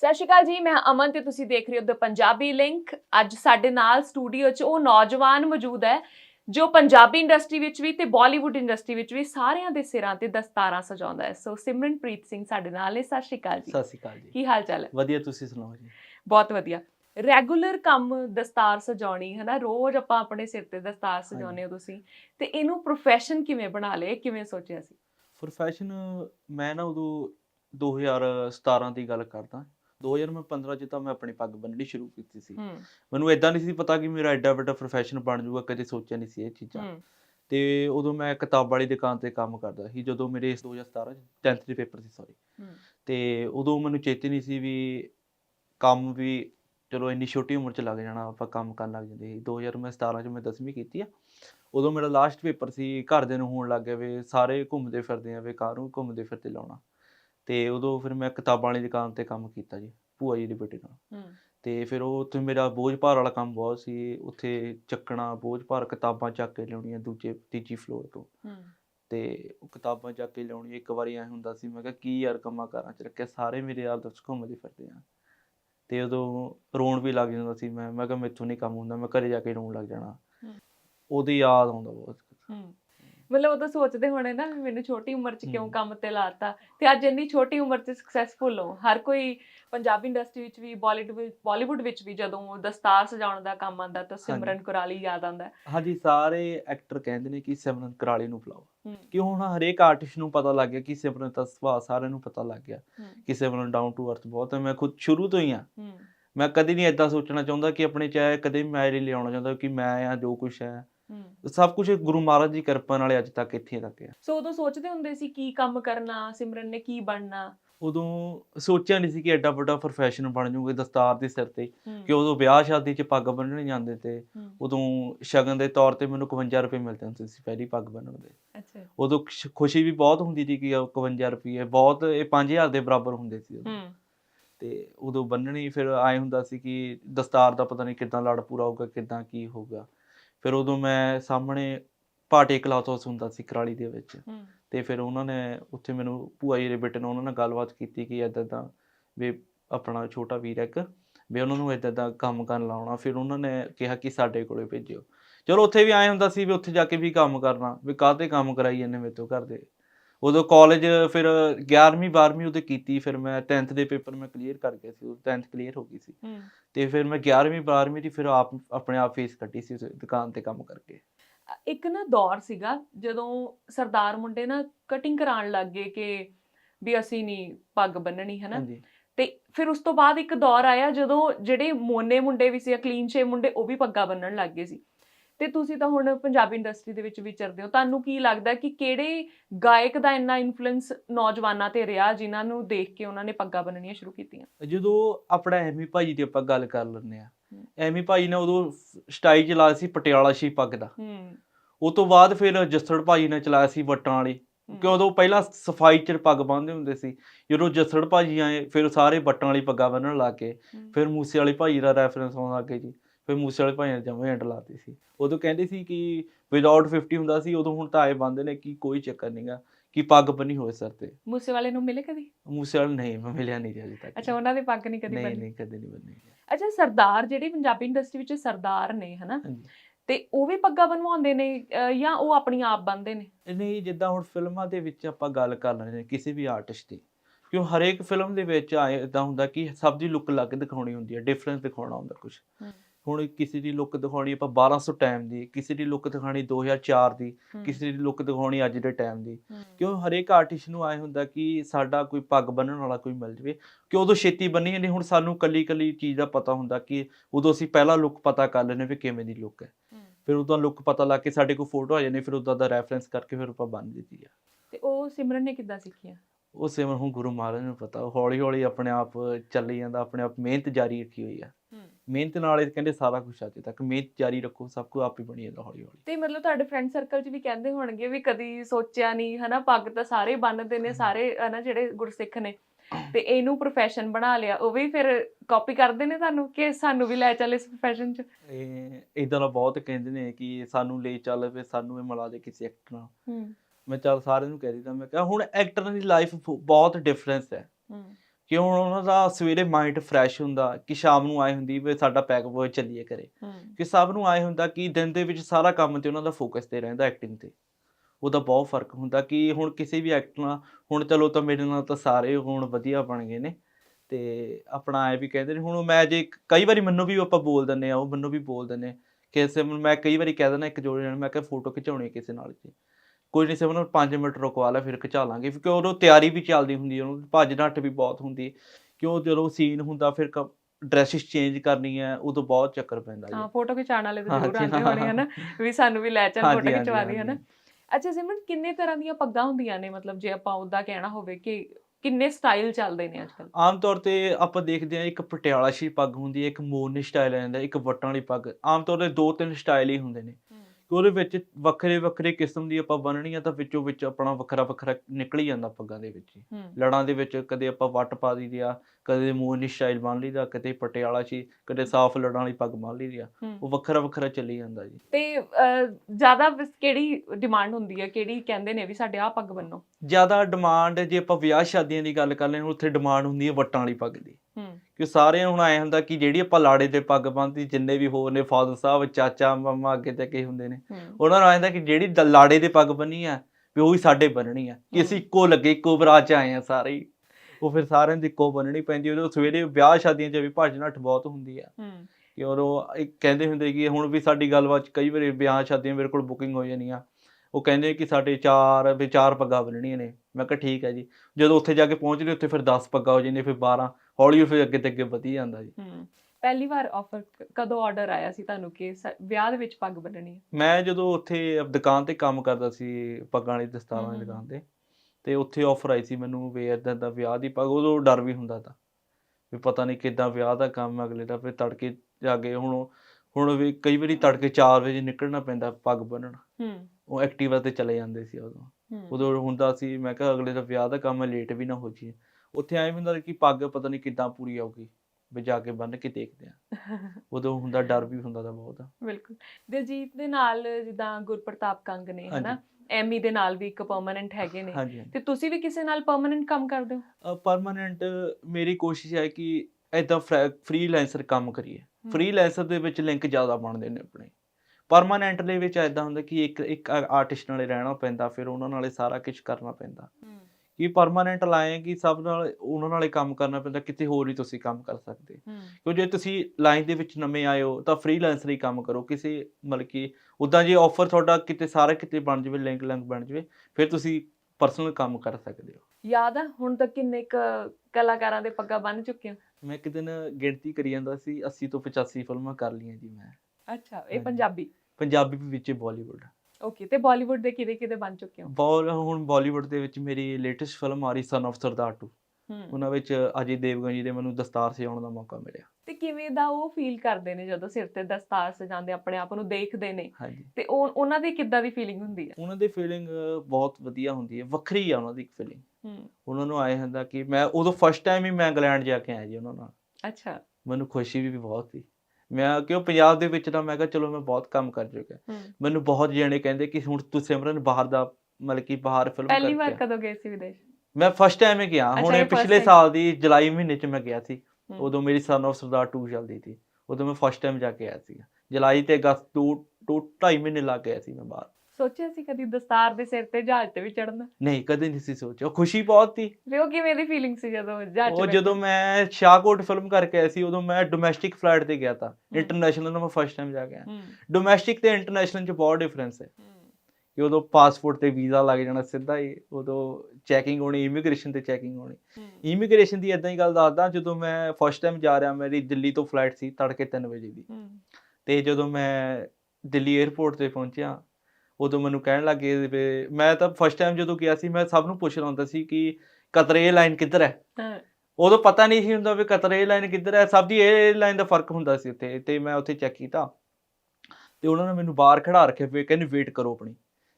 ਸਤਿ ਸ਼੍ਰੀ ਅਕਾਲ ਜੀ ਮੈਂ ਅਮਨ ਤੇ ਤੁਸੀਂ ਦੇਖ ਰਹੇ ਹੋ ਦ ਪੰਜਾਬੀ ਲਿੰਕ ਅੱਜ ਸਾਡੇ ਨਾਲ ਸਟੂਡੀਓ 'ਚ ਉਹ ਨੌਜਵਾਨ ਮੌਜੂਦ ਹੈ ਜੋ ਪੰਜਾਬੀ ਇੰਡਸਟਰੀ ਵਿੱਚ ਵੀ ਤੇ ਬਾਲੀਵੁੱਡ ਇੰਡਸਟਰੀ ਵਿੱਚ ਵੀ ਸਾਰਿਆਂ ਦੇ ਸਿਰਾਂ ਤੇ ਦਸਤਾਰਾਂ ਸਜਾਉਂਦਾ ਹੈ। ਸੋ ਸਿਮਰਨਪ੍ਰੀਤ ਸਿੰਘ ਸਾਡੇ ਨਾਲ ਨੇ। ਸਤਿ ਸ਼੍ਰੀ ਅਕਾਲ ਜੀ। ਸਤਿ ਸ਼੍ਰੀ ਅਕਾਲ ਜੀ। ਕੀ ਹਾਲ ਚਾਲ ਹੈ? ਵਧੀਆ ਤੁਸੀਂ ਸੁਣਾਓ ਜੀ? ਬਹੁਤ ਵਧੀਆ। ਰੈਗੂਲਰ ਕੰਮ ਦਸਤਾਰ ਸਜਾਉਣੀ ਹੈ ਨਾ ਰੋਜ਼ ਆਪਾਂ ਆਪਣੇ ਸਿਰ ਤੇ ਦਸਤਾਰ ਸਜਾਉਂਦੇ ਹੋ ਤੁਸੀਂ। ਤੇ ਇਹਨੂੰ ਪ੍ਰੋਫੈਸ਼ਨ ਕਿਵੇਂ ਬਣਾ ਇਹ? ਕਿਵੇਂ ਸੋਚਿਆ ਸੀ? ਪ੍ਰੋਫੈਸ਼ਨ ਮੈਂ ਨਾ ਉਦੋਂ 2017 ਦੀ ਗੱਲ ਕਰਦਾ। 2015 ਚ ਤਾਂ ਮੈਂ ਆਪਣੀ ਪੱਗ ਬੰਨਣੀ ਸ਼ੁਰੂ ਕੀਤੀ ਸੀ। ਮੈਨੂੰ ਇਦਾਂ ਨਹੀਂ ਸੀ ਪਤਾ ਕਿ ਮੇਰਾ ਐਡਾ ਵੱਡਾ ਪ੍ਰੋਫੈਸ਼ਨ ਬਣ ਜਾਊਗਾ ਕਦੇ ਸੋਚਿਆ ਨਹੀਂ ਸੀ ਇਹ ਚੀਜ਼ਾਂ। ਤੇ ਉਦੋਂ ਮੈਂ ਕਿਤਾਬ ਵਾਲੀ ਦੁਕਾਨ ਤੇ ਕੰਮ ਕਰਦਾ ਸੀ ਜਦੋਂ ਮੇਰੇ 2017 ਚ 10th ਦੇ ਪੇਪਰ ਸੀ ਸੌਰੀ ਤੇ ਉਦੋਂ ਮੈਨੂੰ ਚੇਤੇ ਨਹੀਂ ਸੀ ਵੀ ਕੰਮ ਵੀ ਚਲੋ ਇੰਨੀ ਛੋਟੀ ਉਮਰ ਚ ਲੱਗ ਜਾਣਾ ਆਪਾਂ ਕੰਮ ਕਰਨ ਲੱਗ ਜਾਂਦੇ ਸੀ। 2017 ਚ ਮੈਂ 10ਵੀਂ ਕੀਤੀ ਆ। ਉਦੋਂ ਮੇਰਾ ਲਾਸਟ ਪੇਪਰ ਸੀ ਘਰਦਿਆਂ ਨੂੰ ਹੋਣ ਲੱਗ ਗਿਆ ਵੀ ਸਾਰੇ ਘੁੰਮਦੇ ਫਿਰਦੇ ਆ ਵੀ ਕਾਹਨੂੰ ਘੁੰਮਦੇ ਫਿਰਦੇ ਲਾਉਣਾ। ਤੇ ਉਦੋਂ ਫਿਰ ਮੈਂ ਕਿਤਾਬਾਂ ਵਾਲੀ ਦੁਕਾਨ ਤੇ ਕੰਮ ਕੀਤਾ ਜੀ ਭੂਆ ਜੀ ਦੇ ਬੇਟੇ ਨਾਲ। ਤੇ ਫਿਰ ਉਹ ਉੱਥੇ ਮੇਰਾ ਬੋਝ ਭਾਰ ਵਾਲਾ ਕੰਮ ਬਹੁਤ ਸੀ ਉੱਥੇ ਚੱਕਣਾ ਬੋਝ ਭਾਰ ਕਿਤਾਬਾਂ ਚੱਕ ਕੇ ਲਿਆਉਣੀਆਂ ਦੂਜੇ ਤੀਜੀ ਫਲੋਰ ਤੋਂ। ਤੇ ਉਹ ਕਿਤਾਬਾਂ ਚੱਕ ਕੇ ਲਿਆਉਣੀ ਇੱਕ ਵਾਰੀ ਐ ਹੁੰਦਾ ਸੀ ਮੈਂ ਕਿਹਾ ਕੀ ਯਾਰ ਕੰਮਾਂ ਕਾਰਾਂ ਚ ਰੱਖਿਆ ਸਾਰੇ ਮੇਰੇ ਯਾਰ ਦੋਸਤ ਘੁੰਮਦੇ ਫਿਰਦੇ ਆ। ਤੇ ਉਦੋਂ ਰੋਣ ਵੀ ਲੱਗ ਜਾਂਦਾ ਸੀ ਮੈਂ ਮੈਂ ਕਿਹਾ ਮੈਥੋਂ ਨਹੀਂ ਕੰਮ ਹੁੰਦਾ ਮੈਂ ਘਰੇ ਜਾ ਕੇ ਰੋਣ ਲੱਗ ਜਾਣਾ। ਉਹਦੀ ਯਾਦ ਆਉਂਦਾ ਬਹੁਤ ਮਤਲਬ ਉਹ ਤਾਂ ਸੋਚਦੇ ਹੋਣੇ ਨਾ ਮੈਨੂੰ ਛੋਟੀ ਉਮਰ 'ਚ ਕਿਉਂ। ਕੰਮ ਤੇ ਲਾਤਾ ਤੇ ਅੱਜ ਇੰਨੀ ਛੋਟੀ ਉਮਰ 'ਚ ਸਕਸੈਸਫੁਲ ਹੋ ਹਰ ਕੋਈ ਪੰਜਾਬੀ ਇੰਡਸਟਰੀ ਵਿੱਚ ਵੀ ਬਾਲੀਵੁੱਡ ਬਾਲੀਵੁੱਡ ਵਿੱਚ ਵੀ ਜਦੋਂ ਦਸਤਾਰ ਸਜਾਉਣ ਦਾ ਕੰਮ ਆਂਦਾ ਤਾਂ ਸਿਮਰਨ ਕੁਰਾਲੀ ਯਾਦ ਆਂਦਾ ਹਾਂਜੀ ਸਾਰੇ ਐਕਟਰ ਕਹਿੰਦੇ ਨੇ ਕਿ ਸਿਮਰਨ ਕਰਾਲੀ ਨੂੰ ਬੁਲਾਓ। ਕਿ ਹੁਣ ਹਰੇਕ ਆਰਟਿਸਟ ਨੂੰ ਪਤਾ ਲੱਗ ਗਿਆ ਕਿ ਸਿਮਰਨ ਦਾ ਸੁਭਾਅ ਸਾਰਿਆਂ ਨੂੰ ਪਤਾ ਲੱਗ ਗਿਆ ਕਿ ਸਿਮਰਨ ਡਾਊਨ ਟੂ ਅਰਥ ਬਹੁਤ ਹੈ। ਮੈਂ ਖੁਦ ਸ਼ੁਰੂ ਤੋਂ ਹੀ ਆ ਮੈਂ ਕਦੇ ਨਹੀਂ ਇਦਾਂ ਸੋਚਣਾ ਚਾਹੁੰਦਾ ਕਿ ਆਪਣੇ ਚਾਹੇ ਕਦੇ ਮੈਂ ਲਈ ਲਿਆਉਣਾ ਚਾਹੁੰਦਾ ਕਿ ਮੈਂ ਆ ਜੋ ਕੁਝ ਹੈ। ਹੂੰ। ਸਭ ਕੁਝ ਗੁਰੂ ਮਹਾਰਾਜ ਦੀ ਕਿਰਪਾ ਨਾਲ ਅੱਜ ਤੱਕ ਇੱਥੇ ਤੱਕ ਹੈ। ਸੋ ਉਦੋਂ ਸੋਚਦੇ ਹੁੰਦੇ ਸੀ ਕੀ ਕੰਮ ਕਰਨਾ ਸਿਮਰਨ ਨੇ ਕੀ ਬਣਨਾ? ਉਦੋਂ ਸੋਚਿਆ ਨਹੀਂ ਸੀ ਕਿ ਐਡਾ ਵੱਡਾ ਪ੍ਰੋਫੈਸ਼ਨ ਬਣ ਜਾਊਗਾ ਦਸਤਾਰ ਦੇ ਸਿਰ ਤੇ ਕਿ ਉਦੋਂ ਵਿਆਹ ਸ਼ਾਦੀ 'ਚ ਪੱਗ ਬੰਨਣ ਜਾਂਦੇ ਤੇ ਉਦੋਂ ਸ਼ਗਨ ਦੇ ਤੌਰ ਤੇ ਮੈਨੂੰ 51 ਰੁਪਏ ਮਿਲਦੇ ਹੁੰਦੇ ਸੀ ਪਹਿਲੀ ਪੱਗ ਬੰਨਣ ਦੇ। ਅੱਛਾ ਉਦੋਂ ਖੁਸ਼- ਖੁਸ਼ੀ ਵੀ ਬਹੁਤ ਹੁੰਦੀ ਸੀ ਕਿ ਉਹ 51 ਰੁਪਏ ਬਹੁਤ ਇਹ 5000 ਦੇ ਬਰਾਬਰ ਹੁੰਦੇ ਸੀ ਉਦੋਂ। ਹੂੰ। ਤੇ ਉਦੋਂ ਬੰਨਣੀ ਫਿਰ ਆਏ ਹੁੰਦਾ ਸੀ ਕਿ ਦਸਤਾਰ ਦਾ ਪਤਾ ਨਹੀਂ ਕਿੱਦਾਂ ਲੜ ਪੂਰਾ ਹੋਊਗਾ ਕਿੱਦਾਂ ਕੀ ਹੋਊਗਾ। ਫਿਰ ਉਦੋਂ ਮੈਂ ਸਾਹਮਣੇ ਪਾਟੇ ਕਲਾਸ ਹਾਊਸ ਹੁੰਦਾ ਸੀ ਕਰਾਲੀ ਦੇ ਵਿੱਚ। ਹੂੰ। ਤੇ ਫਿਰ ਉਹਨਾਂ ਨੇ ਉੱਥੇ ਮੈਨੂੰ ਭੂਆ ਜੀ ਦੇ ਬੇਟੇ ਨਾਲ ਉਹਨਾਂ ਨਾਲ ਗੱਲਬਾਤ ਕੀਤੀ ਕਿ ਇਦਾਂ ਦਾ ਵੀ ਆਪਣਾ ਛੋਟਾ ਵੀਰ ਹੈ ਇੱਕ ਵੀ ਉਹਨਾਂ ਨੂੰ ਇਦਾਂ ਦਾ ਕੰਮ ਕਰਨ ਲਾਉਣਾ ਫਿਰ ਉਹਨਾਂ ਨੇ ਕਿਹਾ ਕਿ ਸਾਡੇ ਕੋਲੇ ਭੇਜਿਓ। ਚਲੋ ਉੱਥੇ ਵੀ ਆਏ ਹੁੰਦਾ ਸੀ ਵੀ ਉੱਥੇ ਜਾ ਕੇ ਵੀ ਕੰਮ ਕਰਨਾ ਵੀ ਕਾਹਤੇ ਕੰਮ ਕਰਾਈ ਜਾਂਦੇ ਮੇਰੇ ਤੋਂ ਘਰ ਦੇ। ਉਦੋਂ ਕਾਲਜ ਫਿਰ 11ਵੀਂ 12ਵੀਂ ਉਹਦੇ ਕੀਤੀ ਫਿਰ ਮੈਂ 10th ਦੇ ਪੇਪਰ ਮੈਂ ਕਲੀਅਰ ਕਰ ਗਿਆ ਸੀ ਉਹ 10th ਕਲੀਅਰ ਹੋ ਗਈ ਸੀ। ਤੇ ਫਿਰ ਮੈਂ 11ਵੀਂ 12ਵੀਂ ਦੀ ਫਿਰ ਆਪ ਆਪਣੇ ਆਪ ਫੇਸ ਕੱਢੀ ਸੀ ਦੁਕਾਨ ਤੇ ਕੰਮ ਕਰਕੇ। ਇੱਕ ਨਾ ਦੌਰ ਸੀਗਾ ਜਦੋਂ ਸਰਦਾਰ ਮੁੰਡੇ ਨਾ ਕਟਿੰਗ ਕਰਾਉਣ ਲੱਗ ਗਏ ਕਿ ਵੀ ਅਸੀਂ ਨਹੀਂ ਪੱਗ ਬੰਨਣੀ ਹੈ ਨਾ ਹਾਂਜੀ। ਤੇ ਫਿਰ ਉਸ ਤੋਂ ਬਾਅਦ ਇੱਕ ਦੌਰ ਆਇਆ ਜਦੋਂ ਜਿਹੜੇ ਮੋਨੇ ਮੁੰਡੇ ਵੀ ਸੀ ਕਲੀਨ ਸ਼ੇਵ ਮੁੰਡੇ ਉਹ ਵੀ ਪੱਗਾਂ ਬੰਨਣ ਲੱਗ ਗਏ ਸੀ। ਤੇ ਤੁਸੀਂ ਤਾਂ ਹੁਣ ਪੰਜਾਬੀ ਇੰਡਸਟਰੀ ਦੇ ਵਿੱਚ ਵਿਚਰਦੇ ਹੋ ਤੁਹਾਨੂੰ ਕੀ ਲੱਗਦਾ ਕਿ ਕਿਹੜੇ ਗਾਇਕ ਦਾ ਇੰਨਾ ਇਨਫਲੂਐਂਸ ਨੌਜਵਾਨਾਂ ਤੇ ਰਿਹਾ ਜਿਨ੍ਹਾਂ ਨੂੰ ਦੇਖ ਕੇ ਉਹਨਾਂ ਨੇ ਪੱਗਾਂ ਬੰਨਣੀਆਂ ਸ਼ੁਰੂ ਕੀਤੀਆਂ? ਜਦੋਂ ਆਪਣਾ ਐਮੀ ਭਾਜੀ ਦੀ ਆਪਾਂ ਗੱਲ ਕਰ ਲੈਂਦੇ ਆ। ਐਮੀ ਭਾਜੀ ਨੇ ਉਦੋਂ ਸਟਾਈਲ ਚਲਾਇਆ ਸੀ ਪਟਿਆਲਾ ਸ਼ੀ ਪੱਗ ਦਾ। ਹੂੰ। ਉਹ ਤੋਂ ਬਾਅਦ ਫਿਰ ਜੱਸੜ ਭਾਜੀ ਨੇ ਚਲਾਇਆ ਸੀ ਵੱਟਾਂ ਵਾਲੀ। ਕਿ ਉਦੋਂ ਪਹਿਲਾਂ ਸਫ਼ਾਈ ਚ ਪੱਗ ਬੰਨ੍ਹਦੇ ਹੁੰਦੇ ਸੀ। ਜਦੋਂ ਜੱਸੜ ਭਾਜੀ ਆਏ ਫਿਰ ਸਾਰੇ ਵੱਟਾਂ ਵਾਲੀ ਪੱਗਾਂ ਬੰਨਣ ਲੱਗ ਗਏ। ਫਿਰ ਮੂਸੇ ਵਾਲੇ ਭਾਜੀ ਦਾ ਰੈਫਰੈਂਸ ਆਉਣ ਲੱਗ ਗਏ ਜੀ। ਫਿਰ ਮੂਸੇ ਵਾਲੇ ਭਾਈ ਨੇ ਜਮੇ ਹੈਂਡ ਲਾਤੀ ਸੀ। ਉਦੋਂ ਕਹਿੰਦੇ ਸੀ ਕਿ ਵਿਦਆਊਟ 50 ਹੁੰਦਾ ਸੀ ਉਦੋਂ ਹੁਣ ਤਾਂ ਆਏ ਬੰਦੇ ਨੇ ਕਿ ਕੋਈ ਚੱਕਰ ਨਹੀਂਗਾ ਕਿ ਪੱਗ ਬੰਨੀ ਹੋਏ ਸਰ ਤੇ। ਮੂਸੇ ਵਾਲੇ ਨੂੰ ਮਿਲੇ ਕਦੀ? ਮੂਸੇ ਵਾਲੇ ਨਹੀਂ ਮੈਂ ਮਿਲਿਆ ਨਹੀਂ ਜੀ ਅਜੇ ਤੱਕ। ਅੱਛਾ ਉਹਨਾਂ ਦੇ ਪੱਗ ਨਹੀਂ ਕਦੀ ਨਹੀਂ ਬੰਨੀ? ਨਹੀਂ ਕਦੇ ਨਹੀਂ ਬੰਨੀ ਅੱਛਾ ਸਰਦਾਰ ਜਿਹੜੇ ਪੰਜਾਬੀ ਇੰਡਸਟਰੀ ਵਿੱਚ ਸਰਦਾਰ ਨੇ ਹਨਾ? ਤੇ ਉਹ ਵੀ ਪੱਗਾਂ ਬਣਵਾਉਂਦੇ ਨੇ ਜਾਂ ਉਹ ਆਪਣੀ ਆਪ ਬੰਨਦੇ ਨੇ? ਨਹੀਂ ਜਿੱਦਾਂ ਹੁਣ ਫਿਲਮਾਂ ਦੇ ਵਿੱਚ ਆਪਾਂ ਗੱਲ ਕਰ ਲੈਂਦੇ ਹਾਂ ਕਿਸੇ ਵੀ ਆਰਟਿਸਟ ਦੀ ਕਿਉਂ ਹਰੇਕ ਫਿਲਮ ਦੇ ਵਿੱਚ ਆਏ ਇਦਾਂ ਹੁੰਦਾ ਕਿ ਸਭ ਦੀ ਲੁੱਕ ਅਲੱਗ ਦਿਖਾਉਣੀ ਹੁੰਦੀ ਹੈ ਡਿਫਰੈਂਸ ਦਿਖਾਉਣਾ ਹੁੰਦਾ ਕੁਝ। ਹੁਣ ਕਿਸੇ ਦੀ ਲੁੱਕ ਦਿਖਾਉਣੀ ਆਪਾਂ 1200 ਟਾਈਮ ਦੀ ਕਿਸੇ ਦੀ ਲੁੱਕ ਦਿਖਾਣੀ 2004 ਦੀ ਕਿਸੇ ਦੀ ਲੁੱਕ ਦਿਖਾਉਣੀ ਅੱਜ ਦੇ ਟਾਈਮ ਦੀ। ਕਿਉਂ ਹਰੇਕ ਆਰਟਿਸਟ ਨੂੰ ਆਏ ਹੁੰਦਾ ਕਿ ਸਾਡਾ ਕੋਈ ਪੱਗ ਬੰਨਣ ਵਾਲਾ ਕੋਈ ਮਿਲ ਜਵੇ। ਕਿ ਉਦੋਂ ਛੇਤੀ ਬੰਨੀ ਨਹੀਂ ਹੁਣ ਸਾਨੂੰ ਕੱਲੀ ਕੱਲੀ ਚੀਜ਼ ਦਾ ਪਤਾ ਹੁੰਦਾ ਕਿ ਉਦੋਂ ਅਸੀਂ ਪਹਿਲਾ ਲੁੱਕ ਪਤਾ ਕਰ ਲੈਨੇ ਵੀ ਕਿਵੇਂ ਦੀ ਲੁੱਕ ਹੈ। ਫਿਰ ਉਦੋਂ ਲੁੱਕ ਪਤਾ ਲੱਗ ਕੇ ਸਾਡੇ ਕੋਲ ਫੋਟੋ ਆ ਜਾਂਦੀ ਫਿਰ ਉਦੋਂ ਦਾ ਰੈਫਰੈਂਸ ਕਰਕੇ ਫਿਰ ਆਪਾਂ ਬੰਨ ਦਿੱਤੀ ਆ। ਤੇ ਉਹ ਸਿਮਰਨ ਨੇ ਕਿੱਦਾਂ ਸਿੱਖੀਆਂ? ਉਹ ਸਿਮਰ ਹੁਣ ਗੁਰੂ ਮਹਾਰਾਜ ਨੂੰ ਪਤਾ ਹੌਲੀ ਹੌਲੀ ਆਪਣੇ ਆਪ ਚੱਲੀ ਜਾਂਦਾ ਆਪਣੇ ਆਪ ਮਿਹਨਤ ਜਾਰੀ ਰੱਖੀ ਹੋਈ ਆ। ਮਿਹਨਤ ਨਾਲ ਇਹ ਕਹਿੰਦੇ ਸਾਰਾ ਕੁਝ ਅੱਜ ਤੱਕ ਮਿਹਨਤ ਜਾਰੀ ਰੱਖੋ ਸਭ ਕੁਝ ਆਪ ਹੀ ਬਣੀ ਜਾਂਦਾ ਹੌਲੀ ਹੌਲੀ ਤੇ ਮਤਲਬ ਤੁਹਾਡੇ ਫਰੈਂਡ ਸਰਕਲ 'ਚ ਵੀ ਕਹਿੰਦੇ ਹੋਣਗੇ ਵੀ ਕਦੀ ਸੋਚਿਆ ਨਹੀਂ ਹਨਾ ਪੱਗ ਤਾਂ ਸਾਰੇ ਬੰਨਦੇ ਨੇ ਸਾਰੇ ਹਨਾ ਜਿਹੜੇ ਗੁਰਸਿੱਖ ਨੇ। ਤੇ ਇਹਨੂੰ ਪ੍ਰੋਫੈਸ਼ਨ ਬਣਾ ਲਿਆ ਉਹ ਵੀ ਫਿਰ ਕਾਪੀ ਕਰਦੇ ਨੇ ਤੁਹਾਨੂੰ ਕਿ ਸਾਨੂੰ ਵੀ ਲੈ ਚੱਲ ਇਸ ਪ੍ਰੋਫੈਸ਼ਨ 'ਚ? ਇਹ ਇਦਾਂ ਦਾ ਬਹੁਤ ਕਹਿੰਦੇ ਨੇ ਕਿ ਸਾਨੂੰ ਲੈ ਚੱਲ ਵੀ ਸਾਨੂੰ ਇਹ ਮਿਲਾ ਦੇ ਕਿਸੇ ਐਕਟਰ ਨਾਲ। ਮੈਂ ਚੱਲ ਸਾਰਿਆਂ ਨੂੰ ਕਹਿ ਦਿੱਤਾ ਮੈਂ ਕਿਹਾ ਹੁਣ ਐਕਟਰ ਦੀ ਲਾਈਫ ਬਹੁਤ ਡਿਫਰੈਂਸ ਹੈ। ਹੂੰ। ਕਿ ਹੁਣ ਉਹਨਾਂ ਦਾ ਸਵੇਰੇ ਮਾਈਂਡ ਫਰੈਸ਼ ਹੁੰਦਾ ਕਿ ਸ਼ਾਮ ਨੂੰ ਆਏ ਹੁੰਦੀ ਵੀ ਸਾਡਾ ਪੈਕ ਬੋਏ ਚੱਲੀਏ ਕਰੇ ਕਿ ਸਭ ਨੂੰ ਆਏ ਹੁੰਦਾ ਕਿ ਦਿਨ ਦੇ ਵਿੱਚ ਸਾਰਾ ਕੰਮ ਤੇ ਉਹਨਾਂ ਦਾ ਫੋਕਸ ਤੇ ਰਹਿੰਦਾ ਐਕਟਿੰਗ ਤੇ। ਉਹਦਾ ਬਹੁਤ ਫ਼ਰਕ ਹੁੰਦਾ ਕਿ ਹੁਣ ਕਿਸੇ ਵੀ ਐਕਟਰ ਨਾਲ ਹੁਣ ਚਲੋ ਤਾਂ ਮੇਰੇ ਨਾਲ ਤਾਂ ਸਾਰੇ ਹੁਣ ਵਧੀਆ ਬਣ ਗਏ ਨੇ। ਤੇ ਆਪਣਾ ਐ ਵੀ ਕਹਿੰਦੇ ਨੇ ਹੁਣ ਮੈਂ ਜੇ ਕਈ ਵਾਰੀ ਮੈਨੂੰ ਵੀ ਆਪਾਂ ਬੋਲ ਦਿੰਦੇ ਆ ਉਹ ਮੈਨੂੰ ਵੀ ਬੋਲ ਆ। ਕਿਸੇ ਮੈਂ ਕਈ ਵਾਰੀ ਕਹਿ ਦਿੰਦਾ ਇੱਕ ਜੋੜੇ ਨਾਲ ਮੈਂ ਕਿਹਾ ਫੋਟੋ ਖਿਚਾਉਣੀ ਕਿਸੇ ਨਾਲ ਜੀ। ਕੋਈ ਨਹੀਂ ਸਿਮਰਨ 5 ਮਿੰਟ ਰੁਕਵਾ ਲੈ ਫਿਰ ਖਿਚਾ ਲਾਂਗੇ ਕਿਉਂਕਿ ਉਦੋਂ ਤਿਆਰੀ ਵੀ ਚੱਲਦੀ ਹੁੰਦੀ ਹੈ ਉਹਨੂੰ ਭੱਜ ਨੱਠ ਵੀ ਬਹੁਤ ਹੁੰਦੀ ਹੈ। ਕਿਉਂ ਜਦੋਂ ਸੀਨ ਹੁੰਦਾ ਫਿਰ ਡਰੈਸਿਸ ਚੇਂਜ ਕਰਨੀ ਹੈ ਉਦੋਂ ਬਹੁਤ ਚੱਕਰ ਪੈਂਦਾ ਜੀ। ਹਾਂ ਫੋਟੋ ਖਿਚਾਉਣ ਵਾਲੇ ਤਾਂ ਜ਼ਰੂਰ ਆਉਂਦੇ ਹੋਣੇ ਹਨਾ ਵੀ ਸਾਨੂੰ ਵੀ ਲੈ ਚੱਲ ਫੋਟੋ ਹਾਂਜੀ, ਖਿਚਵਾ ਦੀ ਹਨਾ। ਹਾਂਜੀ। ਅੱਛਾ ਸਿਮਰਨ ਕਿੰਨੇ ਤਰ੍ਹਾਂ ਦੀਆਂ ਪੱਗਾਂ ਹੁੰਦੀਆਂ ਨੇ? ਮਤਲਬ ਜੇ ਆਪਾਂ ਉਹਦਾ ਕਹਿਣਾ ਹੋਵੇ ਕਿ ਕਿੰਨੇ ਸਟਾਈਲ ਚੱਲਦੇ ਨੇ ਅੱਜਕੱਲ ਆਮ ਤੌਰ ਤੇ ਆਪਾਂ ਦੇਖਦੇ ਹਾਂ ਇੱਕ ਪਟਿਆਲਾ ਸ਼ੀ ਪੱਗ ਹੁੰਦੀ ਹੈ ਇੱਕ ਮੋਰਨੀ ਸਟਾਈਲ ਆ ਜਾਂਦਾ ਇੱਕ ਵੱਟਾਂ ਵਾਲੀ ਪੱਗ। ਆਮ ਤੌਰ ਤੇ ਦੋ ਤਿੰਨ ਸਟਾਈਲ ਹੀ ਹੁੰਦੇ ਨੇ। ਕਿ ਉਹਦੇ ਵਿੱਚ ਵੱਖਰੇ ਵੱਖਰੇ ਕਿਸਮ ਦੀ ਆਪਾਂ ਬੰਨਣੀ ਆ ਤਾਂ ਵਿੱਚੋਂ ਵਿੱਚ ਆਪਣਾ ਵੱਖਰਾ ਵੱਖਰਾ ਨਿਕਲ ਹੀ ਜਾਂਦਾ ਪੱਗਾਂ ਦੇ ਵਿੱਚ ਲੜਾਂ ਦੇ ਵਿੱਚ ਕਦੇ ਆਪਾਂ ਵੱਟ ਪਾ ਦਈਦੀ ਆ ਕਦੇ ਮੋਰਨੀ ਸਟਾਈਲ ਬੰਨ ਲਈਦਾ ਕਦੇ ਪਟਿਆਲਾ ਸ਼ੀ ਕਦੇ ਸਾਫ਼ ਲੜਾਂ ਵਾਲੀ ਪੱਗ ਬੰਨ ਲਈਦੀ ਆ ਉਹ ਵੱਖਰਾ ਵੱਖਰਾ ਚੱਲੀ ਜਾਂਦਾ ਜੀ। ਤੇ ਜ਼ਿਆਦਾ ਕਿਹੜੀ ਡਿਮਾਂਡ ਹੁੰਦੀ ਹੈ ਕਿਹੜੀ ਕਹਿੰਦੇ ਨੇ ਵੀ ਸਾਡੇ ਆਹ ਪੱਗ ਬੰਨੋ? ਜ਼ਿਆਦਾ ਡਿਮਾਂਡ ਜੇ ਆਪਾਂ ਵਿਆਹ ਸ਼ਾਦੀਆਂ ਦੀ ਗੱਲ ਕਰ ਲੈਣ ਉੱਥੇ ਡਿਮਾਂਡ ਹੁੰਦੀ ਹੈ ਵੱਟਾਂ ਵਾਲੀ ਪੱਗ ਦੀ। ਕਿ ਸਾਰੇ ਹੁਣ ਆਏ ਹੁੰਦਾ ਕਿ ਜਿਹੜੀ ਆਪਾਂ ਲਾੜੇ ਤੇ ਪੱਗ ਬੰਨ੍ਹਦੀ ਜਿੰਨੇ ਵੀ ਹੋਰ ਨੇ ਫਾਦਰ ਸਾਹਿਬ ਚਾਚਾ ਮਾਮਾ ਅੱਗੇ ਤੱਕੇ ਹੁੰਦੇ ਨੇ ਉਹਨਾਂ ਨੂੰ ਆਇੰਦਾ ਕਿ ਜਿਹੜੀ ਦ- ਲਾੜੇ ਦੇ ਪੱਗ ਬੰਨੀ ਆ ਵੀ ਉਹੀ ਸਾਡੇ ਬੰਨਣੀ ਆ ਕਿ ਅਸੀਂ ਇੱਕੋ ਲੱਗੇ ਇੱਕੋ ਬਰਾਤ ਚ ਆਏ ਆ ਸਾਰੇ ਉਹ ਫਿਰ ਸਾਰਿਆਂ ਦੀ ਇੱਕੋ ਬੰਨਣੀ ਪੈਂਦੀ ਉਦੋਂ ਸਵੇਰੇ ਵਿਆਹ ਸ਼ਾਦੀਆਂ 'ਚ ਵੀ ਭੱਜ ਨੱਠ ਬਹੁਤ ਹੁੰਦੀ ਆ। ਕਿ ਇੱਕ ਕਹਿੰਦੇ ਹੁੰਦੇ ਕਿ ਹੁਣ ਵੀ ਸਾਡੀ ਗੱਲਬਾਤ ਕਈ ਵਾਰੀ ਵਿਆਹ ਸ਼ਾਦੀਆਂ ਮੇਰੇ ਕੋਲ ਬੁਕਿੰਗ ਹੋ ਜਾਂਦੀਆਂ। ਉਹ ਕਹਿੰਦੇ ਕਿ ਸਾਡੇ ਚਾਰ ਵੀ ਚਾਰ ਪੱਗਾਂ ਬੰਨਣੀਆਂ ਨੇ। ਮੈਂ ਕਿਹਾ ਠੀਕ ਹੈ ਜੀ। ਜਦੋਂ ਉੱਥੇ ਜਾ ਕੇ ਪਹੁੰਚਦੇ ਉੱਥੇ ਫਿਰ 10 ਪੱਗਾਂ ਹੋ ਜਾਂਦੀਆਂ ਫਿਰ 12 ਹੌਲੀ ਹੌਲੀ ਅੱਗੇ ਤੇ ਅੱਗੇ ਵਧੀ ਜਾਂਦਾ ਜੀ। ਹੂੰ ਪਹਿਲੀ ਵਾਰ ਆਫਰ ਕਦੋਂ ਆਰਡਰ ਆਇਆ ਸੀ ਤੁਹਾਨੂੰ ਕਿ ਸ- ਵਿਆਹ ਦੇ ਵਿੱਚ ਪੱਗ ਬੰਨਣੀ ਹੈ ਮੈਂ ਜਦੋਂ ਉੱਥੇ ਦੁਕਾਨ ਤੇ ਕੰਮ ਕਰਦਾ ਸੀ ਪੱਗਾਂ ਵਾਲੀ ਦਸਤਾਰਾਂ ਹਮ। ਦੁਕਾਨ ਤੇ ਤੇ ਉੱਥੇ ਆਫਰ ਆਈ ਸੀ ਮੈਨੂੰ ਵੀ ਏਦਾਂ ਦਾ ਵਿਆਹ ਦੀ ਪੱਗ ਉਦੋਂ ਡਰ ਵੀ ਹੁੰਦਾ ਤਾਂ। ਵੀ ਪਤਾ ਨਹੀਂ ਕਿੱਦਾਂ ਵਿਆਹ ਦਾ ਕੰਮ ਹੈ ਅਗਲੇ ਦਾ ਫਿਰ ਤੜਕੇ ਜਾ ਕੇ ਹੁਣ ਹੁਣ ਵੀ ਕਈ ਵਾਰੀ ਤੜਕੇ 4 ਵਜੇ ਨਿਕਲਣਾ ਪੈਂਦਾ ਪੱਗ ਬੰਨਣ ਹੂੰ। ਉਹ ਐਕਟਿਵਾ ਤੇ ਚਲੇ ਜਾਂਦੇ ਸੀ ਉਦੋਂ। ਹੂੰ। ਉਦੋਂ ਹੁੰਦਾ ਸੀ ਮੈਂ ਕਿਹਾ ਅਗਲੇ ਦਾ ਵਿਆਹ ਦਾ ਕੰਮ ਹੈ ਲੇਟ ਵੀ ਨਾ ਹੋ ਜੀ ਉੱਥੇ ਐਂ ਵੀ ਹੁੰਦਾ ਕਿ ਪੱਗ ਪਤਾ ਨਹੀਂ ਕਿੱਦਾਂ ਪੂਰੀ ਆਊਗੀ ਵੀ ਜਾ ਕੇ ਬੰਨ ਕੇ ਦੇਖਦੇ ਆ ਉਦੋਂ ਹੁੰਦਾ ਡਰ ਵੀ ਹੁੰਦਾ ਤਾਂ ਬਹੁਤ। ਬਿਲਕੁਲ। ਦਿਲਜੀਤ ਦੇ ਨਾਲ ਜਿੱਦਾਂ ਗੁਰਪ੍ਰਤਾਪ ਕੰਗ ਨੇ ਹਨਾ। ਐਮੀ ਦੇ ਨਾਲ ਵੀ ਇੱਕ ਪਰਮਨੈਂਟ ਹੈਗੇ ਨੇ। ਤੇ ਤੁਸੀਂ ਵੀ ਕਿਸੇ ਨਾਲ ਪਰਮਨੈਂਟ ਕੰਮ ਕਰਦੇ ਹੋ? ਪਰਮਾਨੈਂਟ ਮੇਰੀ ਕੋਸ਼ਿਸ਼ ਹੈ ਕਿ ਐਦਾਂ ਫ੍ਰੀਲੈਂਸਰ ਕੰਮ ਕਰੀਏ। ਫ੍ਰੀਲੈਂਸਰ ਦੇ ਵਿੱਚ ਲਿੰਕ ਜ਼ਿਆਦਾ ਬਣਦੇ ਨੇ ਆਪਣੇ। ਪਰਮਾਨੈਂਟ ਦੇ ਵਿੱਚ ਐਦਾਂ ਹੁੰਦਾ ਕਿ ਇੱਕ ਇੱਕ ਆਰਟਿਸਟ ਨਾਲੇ ਰਹਿਣਾ ਪੈਂਦਾ ਫਿਰ ਉਹਨਾਂ ਨਾਲੇ ਸਾਰਾ ਕੁਝ ਕਰਨਾ ਪੈਂਦਾ। ਕਿ ਪਰਮਾਨੈਂਟ ਲਾਏ ਕਿ ਸਭ ਨਾਲ ਉਹਨਾਂ ਨਾਲੇ ਕੰਮ ਕਰਨਾ ਪੈਂਦਾ ਕਿਤੇ ਹੋਰ ਨਹੀਂ ਤੁਸੀਂ ਕੰਮ ਕਰ ਸਕਦੇ। ਹੂੰ। ਕਿਉਂ ਜੇ ਤੁਸੀਂ ਲਾਈਨ ਦੇ ਵਿੱਚ ਨਵੇਂ ਆਏ ਹੋ ਤਾਂ ਫ੍ਰੀਲੈਂਸਰ ਹੀ ਕੰਮ ਕਰੋ। ਕਿਸੇ ਮਤਲਬ ਕਿ ਉਦਾਂ ਜੇ ਆਫਰ ਤੁਹਾਡਾ ਕਿਤੇ ਸਾਰਾ ਕਿਤੇ ਬਣ ਜਾਵੇ ਲਿੰਕ ਲਿੰਕ ਬਣ ਜਾਵੇ ਫਿਰ ਤੁਸੀਂ ਪਰਸਨਲ ਕੰਮ ਕਰ ਸਕਦੇ ਹੋ। ਯਾਦ ਆ ਹੁਣ ਤੱਕ ਕਿੰਨੇ ਕ ਕਲਾਕਾਰਾਂ ਦੇ ਪੱਗਾਂ ਬੰਨ ਚੁੱਕੇ ਹੋ? ਮੈਂ ਇੱਕ ਦਿਨ ਗਿਣਤੀ ਕਰੀ ਜਾਂਦਾ ਸੀ 80 ਤੋਂ 85 ਫਿਲਮਾਂ ਕਰ ਲਈਆਂ ਜੀ ਮੈਂ। ਅੱਛਾ ਇਹ। ਪੰਜਾਬੀ? ਪੰਜਾਬੀ ਵਿੱਚ ਬਾਲੀਵੁੱਡ ਓਕੇ ਤੇ ਬਾਲੀਵੁੱਡ ਦੇ ਕਿਹਦੇ ਕਿਹਦੇ ਬਣ ਚੁੱਕੇ ਹੋ? ਬੋਲ ਹੁਣ ਬਾਲੀਵੁੱਡ ਦੇ ਵਿੱਚ ਮੇਰੀ ਲੇਟੈਸਟ ਫਿਲਮ ਆ ਰਹੀ ਸਨ of ਸਰਦਾਰ 2 ਹੂੰ। ਉਹਨਾਂ ਵਿੱਚ ਅਜੇ ਦੇਵਗਨ ਜੀ ਦੇ ਮੈਨੂੰ ਦਸਤਾਰ ਸਜਾਉਣ ਦਾ ਮੌਕਾ ਮਿਲਿਆ। ਤੇ ਕਿਵੇਂ ਦਾ ਉਹ ਫੀਲ ਕਰਦੇ ਨੇ ਜਦੋਂ ਸਿਰ ਤੇ ਦਸਤਾਰ ਸਜਾਉਂਦੇ ਆਪਣੇ ਆਪ ਨੂੰ ਦੇਖਦੇ ਨੇ? ਤੇ ਉਹ ਉਹਨਾਂ ਦੀ ਕਿੱਦਾਂ ਦੀ ਫੀਲਿੰਗ ਹੁੰਦੀ ਹੈ ਉਹਨਾਂ ਦੀ ਫੀਲਿੰਗ ਬਹੁਤ ਵਧੀਆ ਹੁੰਦੀ ਹੈ ਵੱਖਰੀ ਆ ਉਹਨਾਂ ਦੀ ਫੀਲਿੰਗ ਉਹਨਾਂ ਨੂੰ ਆਏ ਹੁੰਦਾ ਕਿ ਮੈਂ ਉਦੋਂ ਫਸਟ ਟਾਈਮ ਹੀ ਮੈਂ ਇੰਗਲੈਂਡ ਜਾ ਕੇ ਆਇਆ ਜੀ ਉਹਨਾਂ ਨਾਲ। ਅੱਛਾ। ਮੈਨੂੰ ਖੁਸ਼ੀ ਵੀ ਬਹੁਤ ਸੀ। ਮੈਂ ਕਿਉਂ ਪੰਜਾਬ ਦੇ ਵਿੱਚ ਤਾਂ ਮੈਂ ਕਿਹਾ ਚਲੋ ਮੈਂ ਬਹੁਤ ਕੰਮ ਕਰ ਚੁੱਕਿਆ। ਹੂੰ। ਮੈਨੂੰ ਬਹੁਤ ਜਣੇ ਕਹਿੰਦੇ ਕਿ ਹੁਣ ਤੂੰ ਸਿਮਰਨ ਬਾਹਰ ਦਾ ਮਤਲਬ ਕਿ ਬਾਹਰ ਫਿਲਮ ਪਹਿਲੀ ਵਾਰ ਕਰਕੇ। ਕਦੋਂ ਗਏ ਸੀ ਵਿਦੇਸ਼? ਮੈਂ ਫਸਟ ਟਾਈਮ ਹੀ ਗਿਆ। ਹੁਣ ਪਿਛਲੇ। ਸਾਲ ਦੀ ਜੁਲਾਈ ਮਹੀਨੇ ਚ ਮੈਂ ਗਿਆ ਸੀ। ਉਦੋਂ ਮੇਰੀ ਸਨ of ਸਰਦਾਰ 2 ਚੱਲਦੀ ਸੀ। ਉਦੋਂ ਮੈਂ ਫਸਟ ਟਾਈਮ ਜਾ ਕੇ ਆਇਆ ਸੀ। ਜੁਲਾਈ ਤੇ ਅਗਸਤ ਦੋ ਦੋ ਢਾਈ ਮਹੀਨੇ ਲੱਗ ਗਿਆ ਸੀ ਮੈਂ ਬਾਹਰ। ਸੋਚਿਆ ਸੀ ਕਦੀ ਦਸਤਾਰ ਦੇ ਸਿਰ ਤੇ ਜਹਾਜ਼ ਤੇ ਵੀ ਚੜਨਾ ਨਹੀਂ ਕਦੇ ਨਹੀਂ ਸੀ ਸੋਚਿਆ। ਖੁਸ਼ੀ ਬਹੁਤ ਸੀ। ਤੇ ਉਹ ਕਿਵੇਂ ਦੀ ਫੀਲਿੰਗ ਸੀ ਜਦੋਂ ਜਹਾਜ਼ ਉਹ? ਜਦੋਂ ਮੈਂ ਸ਼ਾਹਕੋਟ ਫਿਲਮ ਕਰਕੇ ਆਇਆ ਸੀ ਉਦੋਂ ਮੈਂ ਡੋਮੈਸਟਿਕ ਫਲਾਈਟ ਤੇ ਗਿਆ ਤਾਂ। ਇੰਟਰਨੈਸ਼ਨਲ ਦਾ ਮੈਂ ਫਸਟ ਟਾਈਮ ਜਾ ਕੇ ਆਇਆ। ਡੋਮੈਸਟਿਕ ਤੇ ਇੰਟਰਨੈਸ਼ਨਲ ਚ ਬਹੁਤ ਡਿਫਰੈਂਸ ਹੈ। ਕਿ ਉਦੋਂ ਪਾਸਪੋਰਟ ਤੇ ਵੀਜ਼ਾ ਲੱਗ ਜਾਣਾ ਸਿੱਧਾ ਹੀ ਉਦੋਂ ਚੈਕਿੰਗ ਹੋਣੀ ਇਮੀਗ੍ਰੇਸ਼ਨ ਤੇ ਚੈਕਿੰਗ ਹੋਣੀ। ਇਮੀਗ੍ਰੇਸ਼ਨ ਦੀ ਇਦਾਂ ਹੀ ਗੱਲ ਦੱਸਦਾ ਜਦੋਂ ਮੈਂ ਫਸਟ ਟਾਈਮ ਜਾ ਰਿਹਾ ਮੇਰੀ ਦਿੱਲੀ ਤੋਂ ਫਲਾਈਟ ਸੀ ਤੜਕੇ 3 ਵਜੇ ਦੀ। ਤੇ ਜਦੋਂ ਮੈਂ ਦਿੱਲੀ 에ਅਰਪੋਰਟ ਤੇ ਪਹੁੰਚਿਆ ਉਦੋਂ ਮੈਨੂੰ ਕਹਿਣ ਲੱਗੇ ਮੈਂ ਤਾਂ ਫਸਟ ਟਾਈਮ ਜਦੋਂ ਗਿਆ ਸੀ ਮੈਂ ਸਭ ਨੂੰ ਪੁੱਛ ਰਿਹਾ ਹੁੰਦਾ ਸੀ ਕਿ ਕਤਰੇ ਲਾਈਨ ਕਿੱਧਰ ਹੈ? ਉਦੋਂ ਪਤਾ ਨਹੀਂ ਸੀ ਹੁੰਦਾ ਵੀ ਕਤਰੇ ਲਾਈਨ ਕਿੱਧਰ ਹੈ ਸਭ ਦੀ ਇਹ ਲਾਈਨ ਦਾ ਫ਼ਰਕ ਹੁੰਦਾ ਸੀ ਉੱਥੇ ਤੇ ਮੈਂ ਉੱਥੇ ਚੈੱਕ ਕੀਤਾ ਤੇ ਉਹਨਾਂ ਨੇ ਮੈਨੂੰ ਬਾਹਰ ਖੜਾ ਰੱਖਿਆ ਫਿਰ ਕਹਿੰਦੇ ਵੇਟ ਕਰੋ ਆਪਣੀ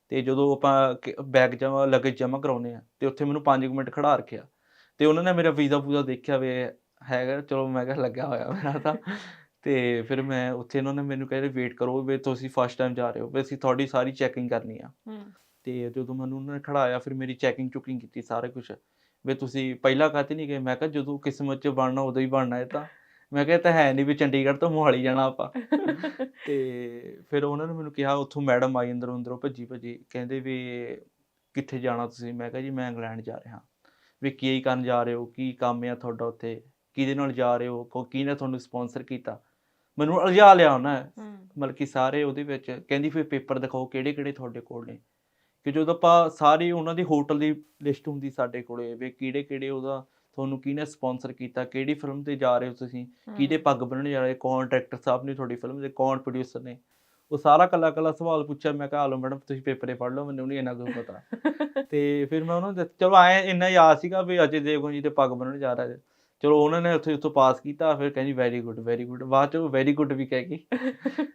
ਤੇ ਜਦੋਂ ਆਪਾਂ ਬੈਗ ਜਮਾ ਲਗੇ ਜਮਾ ਕਰਾਉਨੇ ਆ ਤੇ ਉੱਥੇ ਮੈਨੂੰ 5 ਮਿੰਟ ਖੜਾ ਰੱਖਿਆ ਤੇ ਉਹਨਾਂ ਨੇ ਮੇਰਾ ਵੀਜ਼ਾ ਪੂਰਾ ਦੇਖਿਆ ਵੇ ਹੈਗਾ ਚਲੋ ਮੈਂ ਕਿਹਾ ਲੱਗਿਆ ਹੋਇਆ ਮੇਰਾ ਤਾਂ। ਤੇ ਫਿਰ ਮੈਂ ਉੱਥੇ ਉਹਨਾਂ ਨੇ ਮੈਨੂੰ ਕਹਿੰਦੇ ਵੇਟ ਕਰੋ ਵੀ ਤੁਸੀਂ ਫਸਟ ਟਾਈਮ ਜਾ ਰਹੇ ਹੋ ਵੀ ਅਸੀਂ ਤੁਹਾਡੀ ਸਾਰੀ ਚੈਕਿੰਗ ਕਰਨੀ ਆ। ਤੇ ਜਦੋਂ ਮੈਨੂੰ ਉਹਨਾਂ ਨੇ ਖੜਾਇਆ ਫਿਰ ਮੇਰੀ ਚੈਕਿੰਗ ਚੁਕਿੰਗ ਕੀਤੀ ਸਾਰਾ ਕੁਝ ਵੀ ਤੁਸੀਂ ਪਹਿਲਾਂ ਕਾਹਤੇ ਨਹੀਂ ਗਏ? ਮੈਂ ਕਿਹਾ ਜਦੋਂ ਕਿਸਮਤ 'ਚ ਬਣਨਾ ਉਦੋਂ ਹੀ ਬਣਨਾ ਇਹ ਤਾਂ। ਮੈਂ ਕਿਹਾ ਤਾਂ ਹੈ ਨਹੀਂ ਵੀ ਚੰਡੀਗੜ੍ਹ ਤੋਂ ਮੋਹਾਲੀ ਜਾਣਾ ਆਪਾਂ। ਤੇ ਫਿਰ ਉਹਨਾਂ ਨੇ ਮੈਨੂੰ ਕਿਹਾ ਉੱਥੋਂ ਮੈਡਮ ਆਈ ਅੰਦਰੋਂ ਅੰਦਰੋਂ ਭੱਜੀ ਭੱਜੀ। ਕਹਿੰਦੇ ਵੀ ਕਿੱਥੇ ਜਾਣਾ ਤੁਸੀਂ? ਮੈਂ ਕਿਹਾ ਜੀ ਮੈਂ ਇੰਗਲੈਂਡ ਜਾ ਰਿਹਾ। ਵੀ ਕੀ ਕਰਨ ਜਾ ਰਹੇ ਹੋ? ਕੀ ਕੰਮ ਆ ਤੁਹਾਡਾ ਉੱਥੇ? ਕਿਹਦੇ ਨਾਲ ਜਾ ਰਹੇ ਹੋ? ਕੋ ਕਿਹਨੇ ਤੁਹਾਨੂੰ ਸਪਾਂਸਰ ਕੀਤਾ? ਮੈਨੂੰ ਉਲਝਾ ਲਿਆ ਉਹਨਾਂ ਨੇ। ਹੂੰ। ਮਤਲਬ ਕਿ ਸਾਰੇ ਉਹਦੇ ਵਿੱਚ ਕਹਿੰਦੀ ਫਿਰ ਪੇਪਰ ਦਿਖਾਓ ਕਿਹੜੇ ਕਿਹੜੇ ਤੁਹਾਡੇ ਕੋਲ ਨੇ। ਕਿ ਜਦੋਂ ਆਪਾਂ ਸਾਰੀ ਉਹਨਾਂ ਦੀ ਹੋਟਲ ਦੀ ਲਿਸਟ ਹੁੰਦੀ ਸਾਡੇ ਕੋਲੇ ਵੀ ਕਿਹੜੇ ਕਿਹੜੇ ਉਹਦਾ ਤੁਹਾਨੂੰ ਕਿਹਨੇ ਸਪਾਂਸਰ ਕੀਤਾ ਕਿਹੜੀ ਫਿਲਮ ਤੇ ਜਾ ਰਹੇ ਹੋ ਤੁਸੀਂ ਕਿਹਦੇ ਪੱਗ ਬੰਨਣ ਜਾ ਰਹੇ ਕੌਣ ਡਾਇਰੈਕਟਰ ਸਾਹਿਬ ਨੇ ਤੁਹਾਡੀ ਫਿਲਮ ਦੇ ਕੌਣ ਪ੍ਰੋਡਿਊਸਰ ਨੇ। ਉਹ ਸਾਰਾ ਕੱਲਾ ਕੱਲਾ ਸਵਾਲ ਪੁੱਛਿਆ ਮੈਂ ਕਿਹਾ ਲਓ ਮੈਡਮ ਤੁਸੀਂ ਪੇਪਰੇ ਪੜ੍ਹ ਲਓ ਮੈਨੂੰ ਨਹੀਂ ਇੰਨਾ ਕੁਝ ਪਤਾ। ਤੇ ਫਿਰ ਮੈਂ ਉਹਨਾਂ ਨੂੰ ਚਲੋ ਆਏ ਇੰਨਾ ਯਾਦ ਸੀਗਾ ਵੀ ਅਜੇ ਦੇਵਗਨ ਜੀ ਤੇ ਪੱਗ ਬੰਨਣ ਜਾ ਰਿਹਾ ਚਲੋ ਉਹਨਾਂ ਨੇ ਉੱਥੇ ਉੱਥੋਂ ਪਾਸ ਕੀਤਾ ਫਿਰ ਕਹਿੰਦੀ ਵੈਰੀ ਗੁੱਡ ਵੈਰੀ ਗੁੱਡ ਬਾਅਦ ਚ ਵੈਰੀ ਗੁੱਡ ਵੀ ਕਹਿ ਗਈ।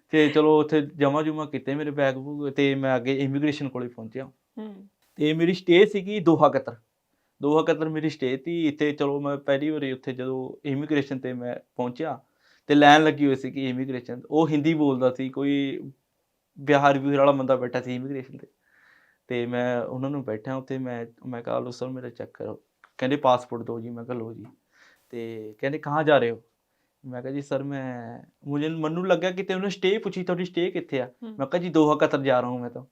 ਤੇ ਚਲੋ ਉੱਥੇ ਜਮਾ ਜੁਮਾ ਕੀਤੇ ਮੇਰੇ ਬੈਗ ਬੂਗ ਤੇ ਮੈਂ ਅੱਗੇ ਇਮੀਗ੍ਰੇਸ਼ਨ ਕੋਲੇ ਪਹੁੰਚਿਆ। ਹੂੰ। ਤੇ ਮੇਰੀ ਸਟੇ ਸੀਗੀ ਦੋਹਾ ਕਤਰ। ਦੋਹਾ ਕਤਰ ਮੇਰੀ ਸਟੇ ਸੀ। ਇੱਥੇ ਚਲੋ ਮੈਂ ਪਹਿਲੀ ਵਾਰੀ ਉੱਥੇ ਜਦੋਂ ਇਮੀਗ੍ਰੇਸ਼ਨ ਤੇ ਮੈਂ ਪਹੁੰਚਿਆ ਤੇ ਲਾਈਨ ਲੱਗੀ ਹੋਈ ਸੀ ਕਿ ਇਮੀਗ੍ਰੇਸ਼ਨ ਉਹ ਹਿੰਦੀ ਬੋਲਦਾ ਸੀ ਕੋਈ ਬਿਹਾਰ ਬਿਹਾਰ ਵਾਲਾ ਬੰਦਾ ਬੈਠਾ ਸੀ ਇਮੀਗ੍ਰੇਸ਼ਨ ਤੇ। ਤੇ ਮੈਂ ਉਹਨਾਂ ਨੂੰ ਬੈਠਾ ਉੱਥੇ ਮੈਂ ਮੈਂ ਕਿਹਾ ਲਓ ਸਰ ਮੇਰਾ ਚੈੱਕ ਕਰੋ। ਕਹਿੰਦੇ ਪਾਸਪੋਰਟ ਦਿਓ ਜੀ। ਮੈਂ ਕਿਹਾ ਲਓ ਜੀ। ਤੇ ਕਹਿੰਦੇ ਕਹਾਂ ਜਾ ਰਹੇ ਹੋ? ਮੈਂ ਕਿਹਾ ਜੀ ਸਰ ਮੈਂ ਮੈਨੂੰ ਮੈਨੂੰ ਲੱਗਾ ਕਿ ਤੇ ਉਹਨੇ ਸਟੇ ਪੁੱਛੀ ਤੁਹਾਡੀ ਸਟੇ ਕਿੱਥੇ ਆ? ਮੈਂ ਕਿਹਾ ਜੀ ਦੋਹਾ ਕਤਰ ਜਾ ਰਹਾ ਹੂੰ ਮੈਂ ਤਾਂ।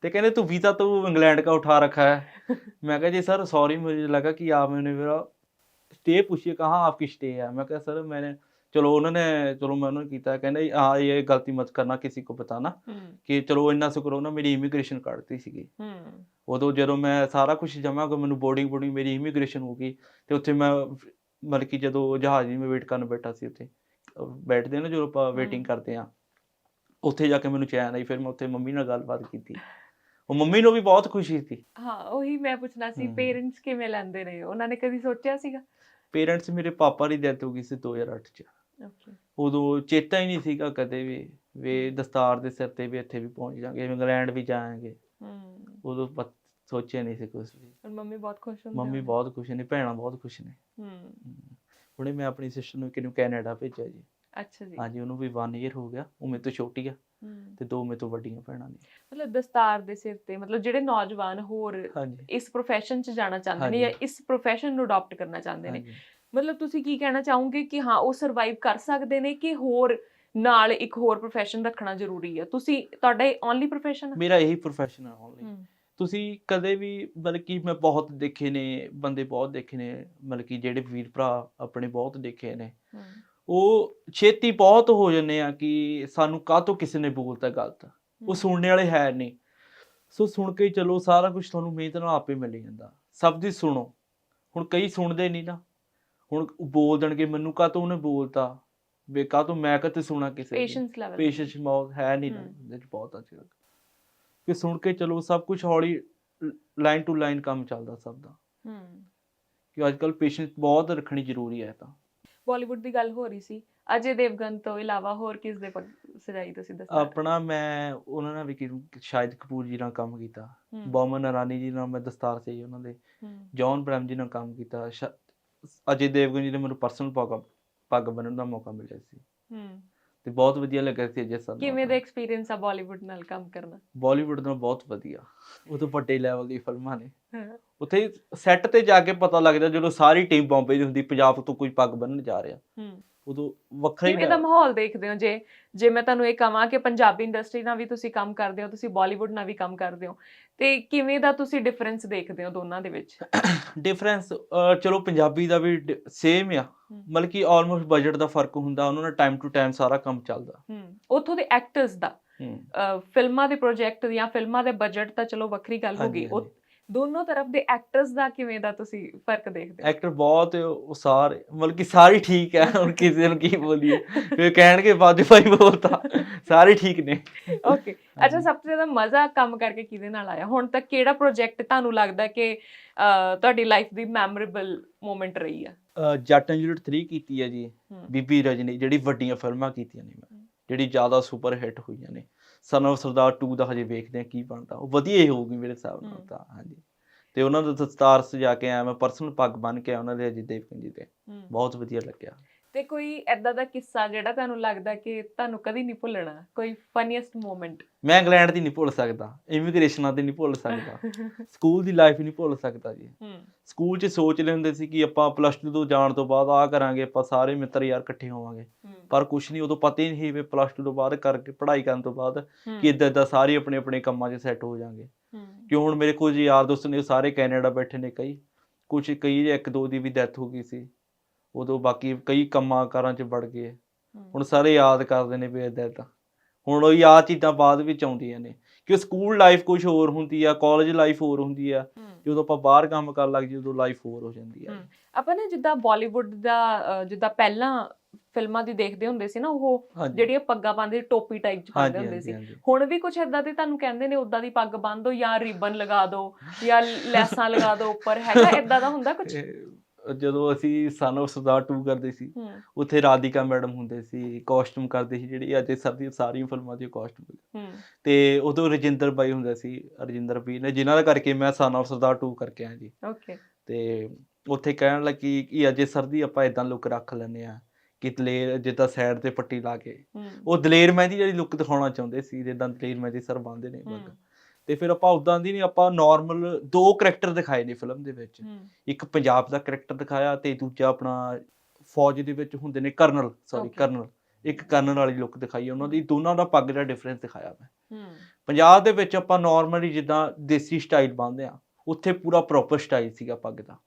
ਤੇ ਕਹਿੰਦੇ ਤੂੰ ਵੀਜ਼ਾ ਤੂੰ ਇੰਗਲੈਂਡ ਦਾ ਉਠਾ ਰੱਖਾ ਹੈ। ਮੈਂ ਕਿਹਾ ਜੀ ਸਰ ਸੌਰੀ ਮੈਨੂੰ ਲੱਗਾ ਕਿ ਆਪ ਮੈਨੇ ਮੇਰਾ ਸਟੇ ਪੁੱਛੀ ਕਹਾਂ ਆਪਕੀ ਸਟੇ ਆ ਮੈਂ ਕਿਹਾ ਸਰ ਮੈਨੇ ਚਲੋ ਉਹਨਾਂ ਨੇ ਚਲੋ ਮੈਂ ਉਹਨਾਂ ਕੀਤਾ ਕਹਿੰਦੇ ਆ ਇਹ ਗਲਤੀ ਮਤ ਕਰਨਾ ਕਿਸੇ ਕੋ ਬਤਾਨਾ ਕਿ ਚਲੋ ਇੰਨਾ ਸ਼ੁਕਰ ਉਹਨਾਂ ਮੇਰੀ ਇਮੀਗ੍ਰੇਸ਼ਨ ਕੱਢਤੀ ਸੀਗੀ। ਉਦੋਂ ਜਦੋਂ ਮੈਂ ਸਾਰਾ ਕੁਝ ਜਮਾ ਕੋ ਮੈਨੂੰ ਬੋਰਡਿੰਗ ਬੋਰਡਿੰਗ ਮੇਰੀ ਇਮੀਗ੍ਰੇਸ਼ਨ ਹੋ ਗਈ ਤੇ ਉੱਥੇ ਮੈਂ ਮਤਲਬ ਕਿ ਜਦੋਂ ਜਹਾਜ਼ ਦੀ ਮੈਂ ਵੇਟ ਕਰਨ ਬੈਠਾ ਸੀ ਉੱਥੇ ਬੈਠਦੇ ਨਾ ਜਦੋਂ ਆਪਾਂ ਵੇਟਿੰਗ ਕਰਦੇ ਆ ਉੱਥੇ ਜਾ ਕੇ ਮੈਨੂੰ ਚੈਨ ਆਈ ਫਿਰ ਮੈਂ ਉੱਥੇ ਮੰਮੀ ਨਾਲ ਗੱਲਬਾਤ ਕੀਤੀ। ਉਹ ਮੰਮੀ ਨੂੰ ਵੀ ਬਹੁਤ ਖੁਸ਼ੀ ਸੀ। ਹਾਂ ਉਹੀ ਮੈਂ ਪੁੱਛਣਾ ਸੀ। ਪੇਰੈਂਟਸ ਕਿਵੇਂ ਲੈਂਦੇ ਨੇ ਉਹਨਾਂ ਨੇ ਕਦੀ ਸੋਚਿਆ ਸੀਗਾ? ਪੇਰੈਂਟਸ ਮੇਰੇ ਪਾਪਾ ਦੀ ਡੈਥ ਹੋ ਗਈ ਸੀ 2008 ਚ। ਓਕੇ ਉਦੋਂ ਚੇਤਾ ਹੀ ਨਹੀਂ ਸੀਗਾ ਕਦੇ ਵੀ ਵੀ ਦਸਤਾਰ ਦੇ ਸਿਰ ਤੇ ਵੀ ਇੱਥੇ ਵੀ ਪਹੁੰਚ ਜਾਾਂਗੇ ਇੰਗਲੈਂਡ ਵੀ ਜਾਵਾਂਗੇ। ਹੂੰ ਉਦੋਂ ਸੋਚਿਆ ਨਹੀਂ ਸੀ ਕੁਝ ਵੀ। ਹੁਣ ਮੰਮੀ ਬਹੁਤ ਖੁਸ਼ ਹੁੰਦੇ ਮੰਮੀ। ਬਹੁਤ ਖੁਸ਼ ਨੇ ਭੈਣਾਂ ਬਹੁਤ ਖੁਸ਼ ਨੇ। ਹੂੰ। ਹੁਣੇ ਮੈਂ ਆਪਣੀ ਸਿਸਟਰ ਨੂੰ ਕਿਨੂੰ ਕੈਨੇਡਾ ਭੇਜਿਆ ਜੀ। ਅੱਛਾ ਜੀ। ਹਾਂਜੀ ਉਹਨੂੰ ਵੀ 1 ਇਅਰ ਹੋ ਗਿਆ ਉਹ ਮੇਰੇ ਤੋਂ ਛੋਟੀ ਆ ਹੂੰ। ਤੇ ਦੋ ਮੇਰੇ ਤੋਂ ਵੱਡੀਆਂ ਭੈਣਾਂ ਨੇ। ਮਤਲਬ ਦਸਤਾਰ ਦੇ ਸਿਰ ਤੇ ਮਤਲਬ ਜਿਹੜੇ ਨੌਜਵਾਨ ਹੋਰ ਇਸ profession 'ਚ ਜਾਣਾ ਚਾਹੁੰਦੇ ਨੇ ਜਾਂ। ਇਸ profession ਨੂੰ ਅਡਾਪਟ ਕਰਨਾ ਚਾਹੁੰਦੇ ਨੇ। ਮਤਲਬ ਤੁਸੀਂ ਕੀ ਕਹਿਣਾ ਚਾਹੋਗੇ ਕਿ ਹਾਂ ਉਹ ਸਰਵਾਈਵ ਕਰ ਸਕਦੇ ਨੇ ਕਿ ਹੋਰ ਨਾਲ ਇੱਕ ਹੋਰ profession ਰੱਖਣਾ ਜ਼ਰੂਰੀ ਹੈ ਤੁਸੀਂ ਤੁਹਾਡਾ ਇਹ ਓਨਲੀ profession ਹੈ ਮੇਰਾ ਇਹੀ ਪ੍ਰੋਫੈਸ਼ਨ ਆ ਓਨਲੀ ਹੂੰ। ਤੁਸੀਂ ਕਦੇ ਵੀ ਬਲਕਿ ਮੈਂ ਬਹੁਤ ਦੇਖੇ ਨੇ ਬੰਦੇ ਬਹੁਤ ਦੇਖੇ ਨੇ ਬਲਕਿ ਜਿਹੜੇ ਵੀਰ ਭਰਾ ਆਪਣੇ ਬਹੁਤ ਦੇਖੇ ਨੇ ਉਹ ਛੇਤੀ ਬਹੁਤ ਹੋ ਜਾਂਦੇ ਆ ਕਿ ਸਾਨੂੰ ਕਾਹਤੋਂ ਕਿਸੇ ਨੇ ਬੋਲਤਾ ਗਲਤ। ਉਹ ਸੁਣਨੇ ਵਾਲੇ ਹੈ ਨਹੀਂ। ਸੋ ਸੁਣ ਕੇ ਚਲੋ ਸਾਰਾ ਕੁਝ ਤੁਹਾਨੂੰ ਮਿਹਨਤ ਨਾਲ ਆਪੇ ਮਿਲ ਜਾਂਦਾ। ਸਭ ਦੀ ਸੁਣੋ। ਹੁਣ ਕਈ ਸੁਣਦੇ ਨਹੀਂ ਨਾ। ਹੁਣ ਬੋਲ ਦੇਣਗੇ ਮੈਨੂੰ ਕਾਹਤੋਂ ਉਹਨੇ ਬੋਲਤਾ? ਵੀ ਕਾਹ ਤੋਂ ਮੈਂ ਕਿਤੇ ਸੁਣਾ ਕਿਸੇ ਪੇਸ਼ੈਂਸ ਲੈਵਲ ਪੇਸ਼ੈਂਸ ਬਹੁਤ ਹੈ ਨਹੀਂ ਨਾ। ਬਹੁਤ ਕੱਲ੍ਹ ਕਿ ਸੁਣ ਕੇ ਚਲੋ ਸਭ ਕੁਝ ਹੌਲੀ ਲਾਈਨ ਟੂ ਲਾਈਨ ਕੰਮ ਚੱਲਦਾ ਸਭ ਦਾ। ਹੂੰ। ਕਿ ਅੱਜ ਕੱਲ੍ਹ ਪੇਸ਼ੈਂਸ ਬਹੁਤ ਰੱਖਣੀ ਜ਼ਰੂਰੀ ਹੈ ਤਾਂ। ਬਾਲੀਵੁੱਡ ਦੀ ਗੱਲ ਹੋ ਰਹੀ ਸੀ। ਅਜੇ ਦੇਵਗਨ ਤੋਂ ਇਲਾਵਾ ਹੋਰ ਕਿਸ ਦੇ ਪੱਗ ਸਜਾਈ ਤੁਸੀਂ ਦੱਸੋ ਆਪਣਾ ਮੈਂ ਉਹਨਾਂ ਨਾਲ ਵੀ ਕਿ- ਸ਼ਾਹਿਦ ਕਪੂਰ ਜੀ ਨਾਲ ਕੰਮ ਕੀਤਾ। ਬੌਮਨ ਰਾਣੀ ਜੀ ਨਾਲ ਮੈਂ ਦਸਤਾਰ ਸਹੀ ਉਹਨਾਂ ਦੇ। ਜੌਨ ਬ੍ਰੈਮ ਜੀ ਨਾਲ ਕੰਮ ਕੀਤਾ। ਸ਼- ਅਜੇ ਦੇਵਗਨ ਜੀ ਨੇ ਮੈਨੂੰ ਪਰਸਨਲ ਪੱਗ ਪੱਗ ਬੰਨਣ ਦਾ ਮੌਕਾ ਮਿਲਿਆ ਸੀ। ਤੇ ਬਹੁਤ ਵਧੀਆ ਲੱਗਾ ਸੀ ਅਜੇ ਸਰ ਕਿਵੇਂ ਦਾ ਐਕਸਪੀਰੀਅੰਸ ਆ ਬਾਲੀਵੁੱਡ ਨਾਲ ਕੰਮ ਕਰਨਾ? ਬਾਲੀਵੁੱਡ ਨਾਲ ਬਹੁਤ ਵਧੀਆ। ਉਹ ਤੋਂ ਵੱਡੇ ਲੈਵਲ ਦੀ ਫਿਲਮਾਂ ਨੇ। ਹਾਂ। ਉੱਥੇ ਸੈੱਟ ਤੇ ਜਾ ਕੇ ਪਤਾ ਲੱਗਦਾ ਜਦੋਂ ਸਾਰੀ ਟੀਮ ਬੰਬੇ ਦੀ ਹੁੰਦੀ ਪੰਜਾਬ ਤੋਂ ਕੋਈ ਪੱਗ ਬੰਨਣ ਜਾ ਰਿਹਾ। ਹੂੰ। ਉਦੋਂ ਵੱਖਰਾ ਹੀ ਕਿਵੇਂ ਦਾ ਮਾਹੌਲ ਦੇਖਦੇ ਹੋ ਜੇ? ਜੇ ਮੈਂ ਤੁਹਾਨੂੰ ਇਹ ਕਹਾਂ ਕਿ ਪੰਜਾਬੀ ਇੰਡਸਟਰੀ ਨਾਲ ਵੀ ਤੁਸੀਂ ਕੰਮ ਕਰਦੇ ਹੋ ਤੁਸੀਂ ਬਾਲੀਵੁੱਡ ਨਾਲ ਵੀ ਕੰਮ ਕਰਦੇ ਹੋ। ਤੇ ਕਿਵੇਂ ਦਾ ਤੁਸੀਂ ਡਿਫਰੈਂਸ ਦੇਖਦੇ ਹੋ ਦੋਨਾਂ ਦੇ ਵਿੱਚ? ਡਿਫਰੈਂਸ ਚਲੋ ਪੰਜਾਬੀ ਦਾ ਵੀ ਸੇਮ ਆ। ਮਤਲਬ ਕਿ ਆਲਮੋਸਟ ਬਜਟ ਦਾ ਫ਼ਰਕ ਹੁੰਦਾ ਉਹਨਾਂ ਦਾ ਟਾਈਮ ਟੂ ਟਾਈਮ ਸਾਰਾ ਕੰਮ ਚੱਲਦਾ। ਹੂੰ ਉੱਥੋਂ ਦੇ ਐਕਟਰਸ ਦਾ। ਫਿਲਮਾਂ ਦੇ ਪ੍ਰੋਜੈਕਟ ਜਾਂ ਫਿਲਮਾਂ ਦੇ ਬਜਟ ਤਾਂ ਚਲੋ ਵੱਖਰੀ ਗੱਲ ਹੋ ਗਈ। ਦੋਨੋਂ ਤਰਫ ਦੇ ਐਕਟਰਸ ਦਾ ਕਿਵੇਂ ਦਾ ਤੁਸੀਂ ਫ਼ਰਕ ਦੇਖਦੇ ਹੋ? ਐਕਟਰ ਬਹੁਤ ਉਹ ਸਾਰੇ ਮਤਲਬ ਕਿ ਸਾਰੇ ਠੀਕ ਹੈ ਹੁਣ ਕਿਸੇ ਨੂੰ ਕੀ ਬੋਲੀਏ? ਫਿਰ ਕਹਿਣਗੇ ਬਾਜੂ ਭਾਈ ਬੋਲਤਾ ਸਾਰੇ ਠੀਕ ਨੇ। ਓਕੇ ਅੱਛਾ ਸਭ ਤੋਂ ਜ਼ਿਆਦਾ ਮਜ਼ਾ ਕੰਮ ਕਰਕੇ ਕਿਹਦੇ ਨਾਲ ਆਇਆ? ਹੁਣ ਤੱਕ ਕਿਹੜਾ ਪ੍ਰੋਜੈਕਟ ਤੁਹਾਨੂੰ ਲੱਗਦਾ ਕਿ ਤੁਹਾਡੀ ਲਾਈਫ ਦੀ ਮੈਮੋਰੇਬਲ ਮੂਮੈਂਟ ਰਹੀ ਆ? ਜੱਟ ਐਂਡ ਜੂਲੀਅਟ 3 ਕੀਤੀ ਹੈ ਜੀ। ਬੀਬੀ ਰਜਨੀ ਜਿਹੜੀ ਵੱਡੀਆਂ ਫਿਲਮਾਂ ਕੀਤੀਆਂ ਨੇ ਮੈਂ ਜਿਹੜੀ ਜ਼ਿਆਦਾ ਸੁਪਰ ਹਿੱਟ ਹੋਈਆਂ ਨੇ। ਸਨ of ਸਰਦਾਰ 2 ਦਾ ਹਜੇ ਵੇਖਦੇ ਆ ਕੀ ਬਣਦਾ ਉਹ ਵਧੀਆ ਹੀ ਹੋਊਗੀ ਮੇਰੇ ਹਿਸਾਬ ਨਾਲ। ਤਾਂ ਹਾਂਜੀ ਤੇ ਉਹਨਾਂ ਦਾ ਦਸਤਾਰ ਸਜਾ ਕੇ ਆਇਆ ਮੈਂ ਪਰਸਨਲ ਪੱਗ ਬੰਨ ਕੇ ਆਇਆ ਉਹਨਾਂ ਦੇ ਅਜੀਤ ਦੇਵਗਨ ਜੀ ਦੇ। ਬਹੁਤ ਵਧੀਆ ਲੱਗਿਆ ਤੇ ਕੋਈ ਐਦਾਂ ਦਾ ਕਿੱਸਾ ਜਿਹੜਾ ਤੁਹਾਨੂੰ ਲੱਗਦਾ ਕਿ ਤੁਹਾਨੂੰ ਕਦੀ ਨਹੀਂ ਭੁੱਲਣਾ? ਕੋਈ ਫਨੀਐਸਟ ਮੂਮੈਂਟ ਮੈਂ ਇੰਗਲੈਂਡ ਦੀ ਨਹੀਂ ਭੁੱਲ ਸਕਦਾ। ਇਮੀਗ੍ਰੇਸ਼ਨਾਂ ਦੀ ਨਹੀਂ ਭੁੱਲ ਸਕਦਾ। ਸਕੂਲ ਦੀ ਲਾਈਫ ਨਹੀਂ ਭੁੱਲ ਸਕਦਾ ਜੀ। ਸਕੂਲ 'ਚ ਸੋਚ ਲੈਂਦੇ ਸੀ ਕਿ ਆਪਾਂ ਪਲੱਸ 2 ਤੋਂ ਜਾਣ ਤੋਂ ਬਾਅਦ ਆ ਕਰਾਂਗੇ ਆਪਾਂ ਸਾਰੇ ਮਿੱਤਰ ਯਾਰ ਇਕੱਠੇ ਹੋਵਾਂਗੇ। ਪਰ ਕੁਝ ਨਹੀਂ ਉਦੋਂ ਪਤਾ ਹੀ ਨਹੀਂ ਵੀ ਪਲੱਸ 2 ਤੋਂ ਬਾਅਦ ਕਰਕੇ ਪੜ੍ਹਾਈ ਕਰਨ ਤੋਂ ਬਾਅਦ ਕਿ ਇਦਾਂ ਇਦਾਂ ਸਾਰੇ ਆਪਣੇ ਆਪਣੇ ਕੰਮਾਂ 'ਚ ਸੈੱਟ ਹੋ ਜਾਾਂਗੇ। ਹੂੰ, ਕਿਉਂ ਹੁਣ ਮੇਰੇ ਕੁਝ ਯਾਰ ਦੋਸਤ ਨੇ ਸਾਰੇ ਕੈਨੇਡਾ ਬੈਠੇ ਨੇ ਕਈ। ਕੁਝ ਕਈ ਇੱਕ ਦੋ ਦੀ ਵੀ ਡੈਥ ਹੋ ਗਈ ਸੀ। ਉਦੋਂ ਬਾਕੀ ਕਈ ਕੰਮਾਂ ਕਾਰਾਂ 'ਚ ਵੜ ਗਏ। ਹੁਣ ਸਾਰੇ ਯਾਦ ਕਰਦੇ ਨੇ ਵੀ ਇਦਾਂ ਇਦਾਂ ਹੁਣ ਉਹ ਯਾਦ ਚੀਜ਼ਾਂ ਬਾਅਦ ਵਿੱਚ ਆਉਂਦੀਆਂ ਨੇ। ਕਿ ਸਕੂਲ ਲਾਈਫ ਕੁਝ ਹੋਰ ਹੁੰਦੀ ਆ ਕਾਲਜ ਲਾਈਫ ਹੋਰ ਹੁੰਦੀ ਆ। ਜਦੋਂ ਆਪਾਂ ਬਾਹਰ ਕੰਮ ਕਰਨ ਲੱਗ ਜੀ ਉਦੋਂ ਲਾਈਫ ਹੋਰ ਹੋ ਜਾਂਦੀ ਆ। ਆਪਾਂ ਨੇ ਜਿੱਦਾਂ ਬਾਲੀਵੁੱਡ ਦਾ ਜਿੱਦਾਂ ਪਹਿਲਾਂ ਫਿਲਮਾਂ ਦੀ ਦੇਖਦੇ ਹੁੰਦੇ ਸੀ ਨਾ ਉਹ ਜਿਹੜੀਆਂ ਪੱਗਾਂ ਪਾਉਂਦੇ ਟੋਪੀ ਟਾਈਪ ਚ ਪਾਉਂਦੇ ਹੁੰਦੇ ਸੀ। ਹੁਣ ਵੀ ਕੁਝ ਏਦਾਂ ਦੇ ਤੁਹਾਨੂੰ ਕਹਿੰਦੇ ਨੇ ਉਦਾਂ ਦੀ ਪੱਗ ਬੰਨ ਦਿਓ ਜਾਂ ਰਿਬਨ ਲਗਾ ਦਿਓ ਜਾਂ ਲੈਸਾਂ ਲਗਾ ਦਿਓ ਉੱਪਰ ਹੈਗਾ ਏਦਾਂ ਦਾ ਹੁੰਦਾ ਕੁਝ ਜਦੋਂ ਅਸੀਂ ਸਨ of ਸਰਦਾਰ 2 ਕਰਦੇ ਸੀ ਉੱਥੇ ਰਾਧਿਕਾ ਮੈਡਮ ਹੁੰਦੇ ਸੀ ਕਾਸਟਿਊਮ ਕਰਦੇ ਸੀ ਜਿਹੜੀ ਅੱਜ ਸਰਦੀ ਸਾਰੀਆਂ ਫਿਲਮਾਂ ਦੀ ਕਾਸਟਿਊਮ ਹੂੰ। ਤੇ ਉਦੋਂ ਰਜਿੰਦਰ ਬਾਈ ਹੁੰਦਾ ਸੀ ਰਜਿੰਦਰ ਵੀ ਨੇ ਜਿਨ੍ਹਾਂ ਦਾ ਕਰਕੇ ਮੈਂ ਸਨ of ਸਰਦਾਰ 2 ਕਰਕੇ ਆਇਆ ਜੀ। ਓਕੇ ਤੇ ਉੱਥੇ ਕਹਿਣ ਲੱਗੀ ਕਿ ਅਜੇ ਸਰਦੀ ਆਪਾਂ ਇਦਾਂ ਲੁੱਕ ਰੱਖ ਲੈਂਦੇ ਆ ਕਿ ਦਲੇਰ ਜਿੱਦਾਂ ਸਾਈਡ ਤੇ ਪੱਟੀ ਲਾ ਕੇ। ਉਹ ਦਲੇਰ ਮਹਿੰਦੀ ਜਿਹੜੀ ਲੁੱਕ ਦਿਖਾਉਣਾ ਚਾਹੁੰਦੇ ਸੀ ਜਿੱਦਾਂ ਦਲੇਰ ਮਹਿੰਦੀ ਸਰ ਬੰਨਦੇ ਨੇ ਹੂੰ, ਤੇ ਫਿਰ ਆਪਾਂ ਉਦਾਂ ਦੀ ਨਹੀਂ ਆਪਾਂ ਨਾਰਮਲ ਦੋ ਕਰੈਕਟਰ ਦਿਖਾਏ ਨੇ ਫਿਲਮ ਦੇ ਵਿੱਚ। ਇੱਕ ਪੰਜਾਬ ਦਾ ਕਰੈਕਟਰ ਦਿਖਾਇਆ ਤੇ ਦੂਜਾ ਆਪਣਾ ਫੌਜ ਦੇ ਵਿੱਚ ਹੁੰਦੇ ਨੇ ਕਰਨਲ ਸੌਰੀ. ਕਰਨਲ। ਇੱਕ ਕਰਨਲ ਵਾਲੀ ਲੁੱਕ ਦਿਖਾਈ ਉਹਨਾਂ ਦੀ। ਦੋਨਾਂ ਦਾ ਪੱਗ ਦਾ ਡਿਫਰੈਂਸ ਦਿਖਾਇਆ ਮੈਂ। ਪੰਜਾਬ ਦੇ ਵਿੱਚ ਆਪਾਂ ਨਾਰਮਲੀ ਜਿੱਦਾਂ ਦੇਸੀ ਸਟਾਈਲ ਬੰਨਦੇ ਆ ਉੱਥੇ ਪੂਰਾ ਪ੍ਰੋਪਰ ਸਟਾਈਲ ਸੀਗਾ ਪੱਗ ਦਾ।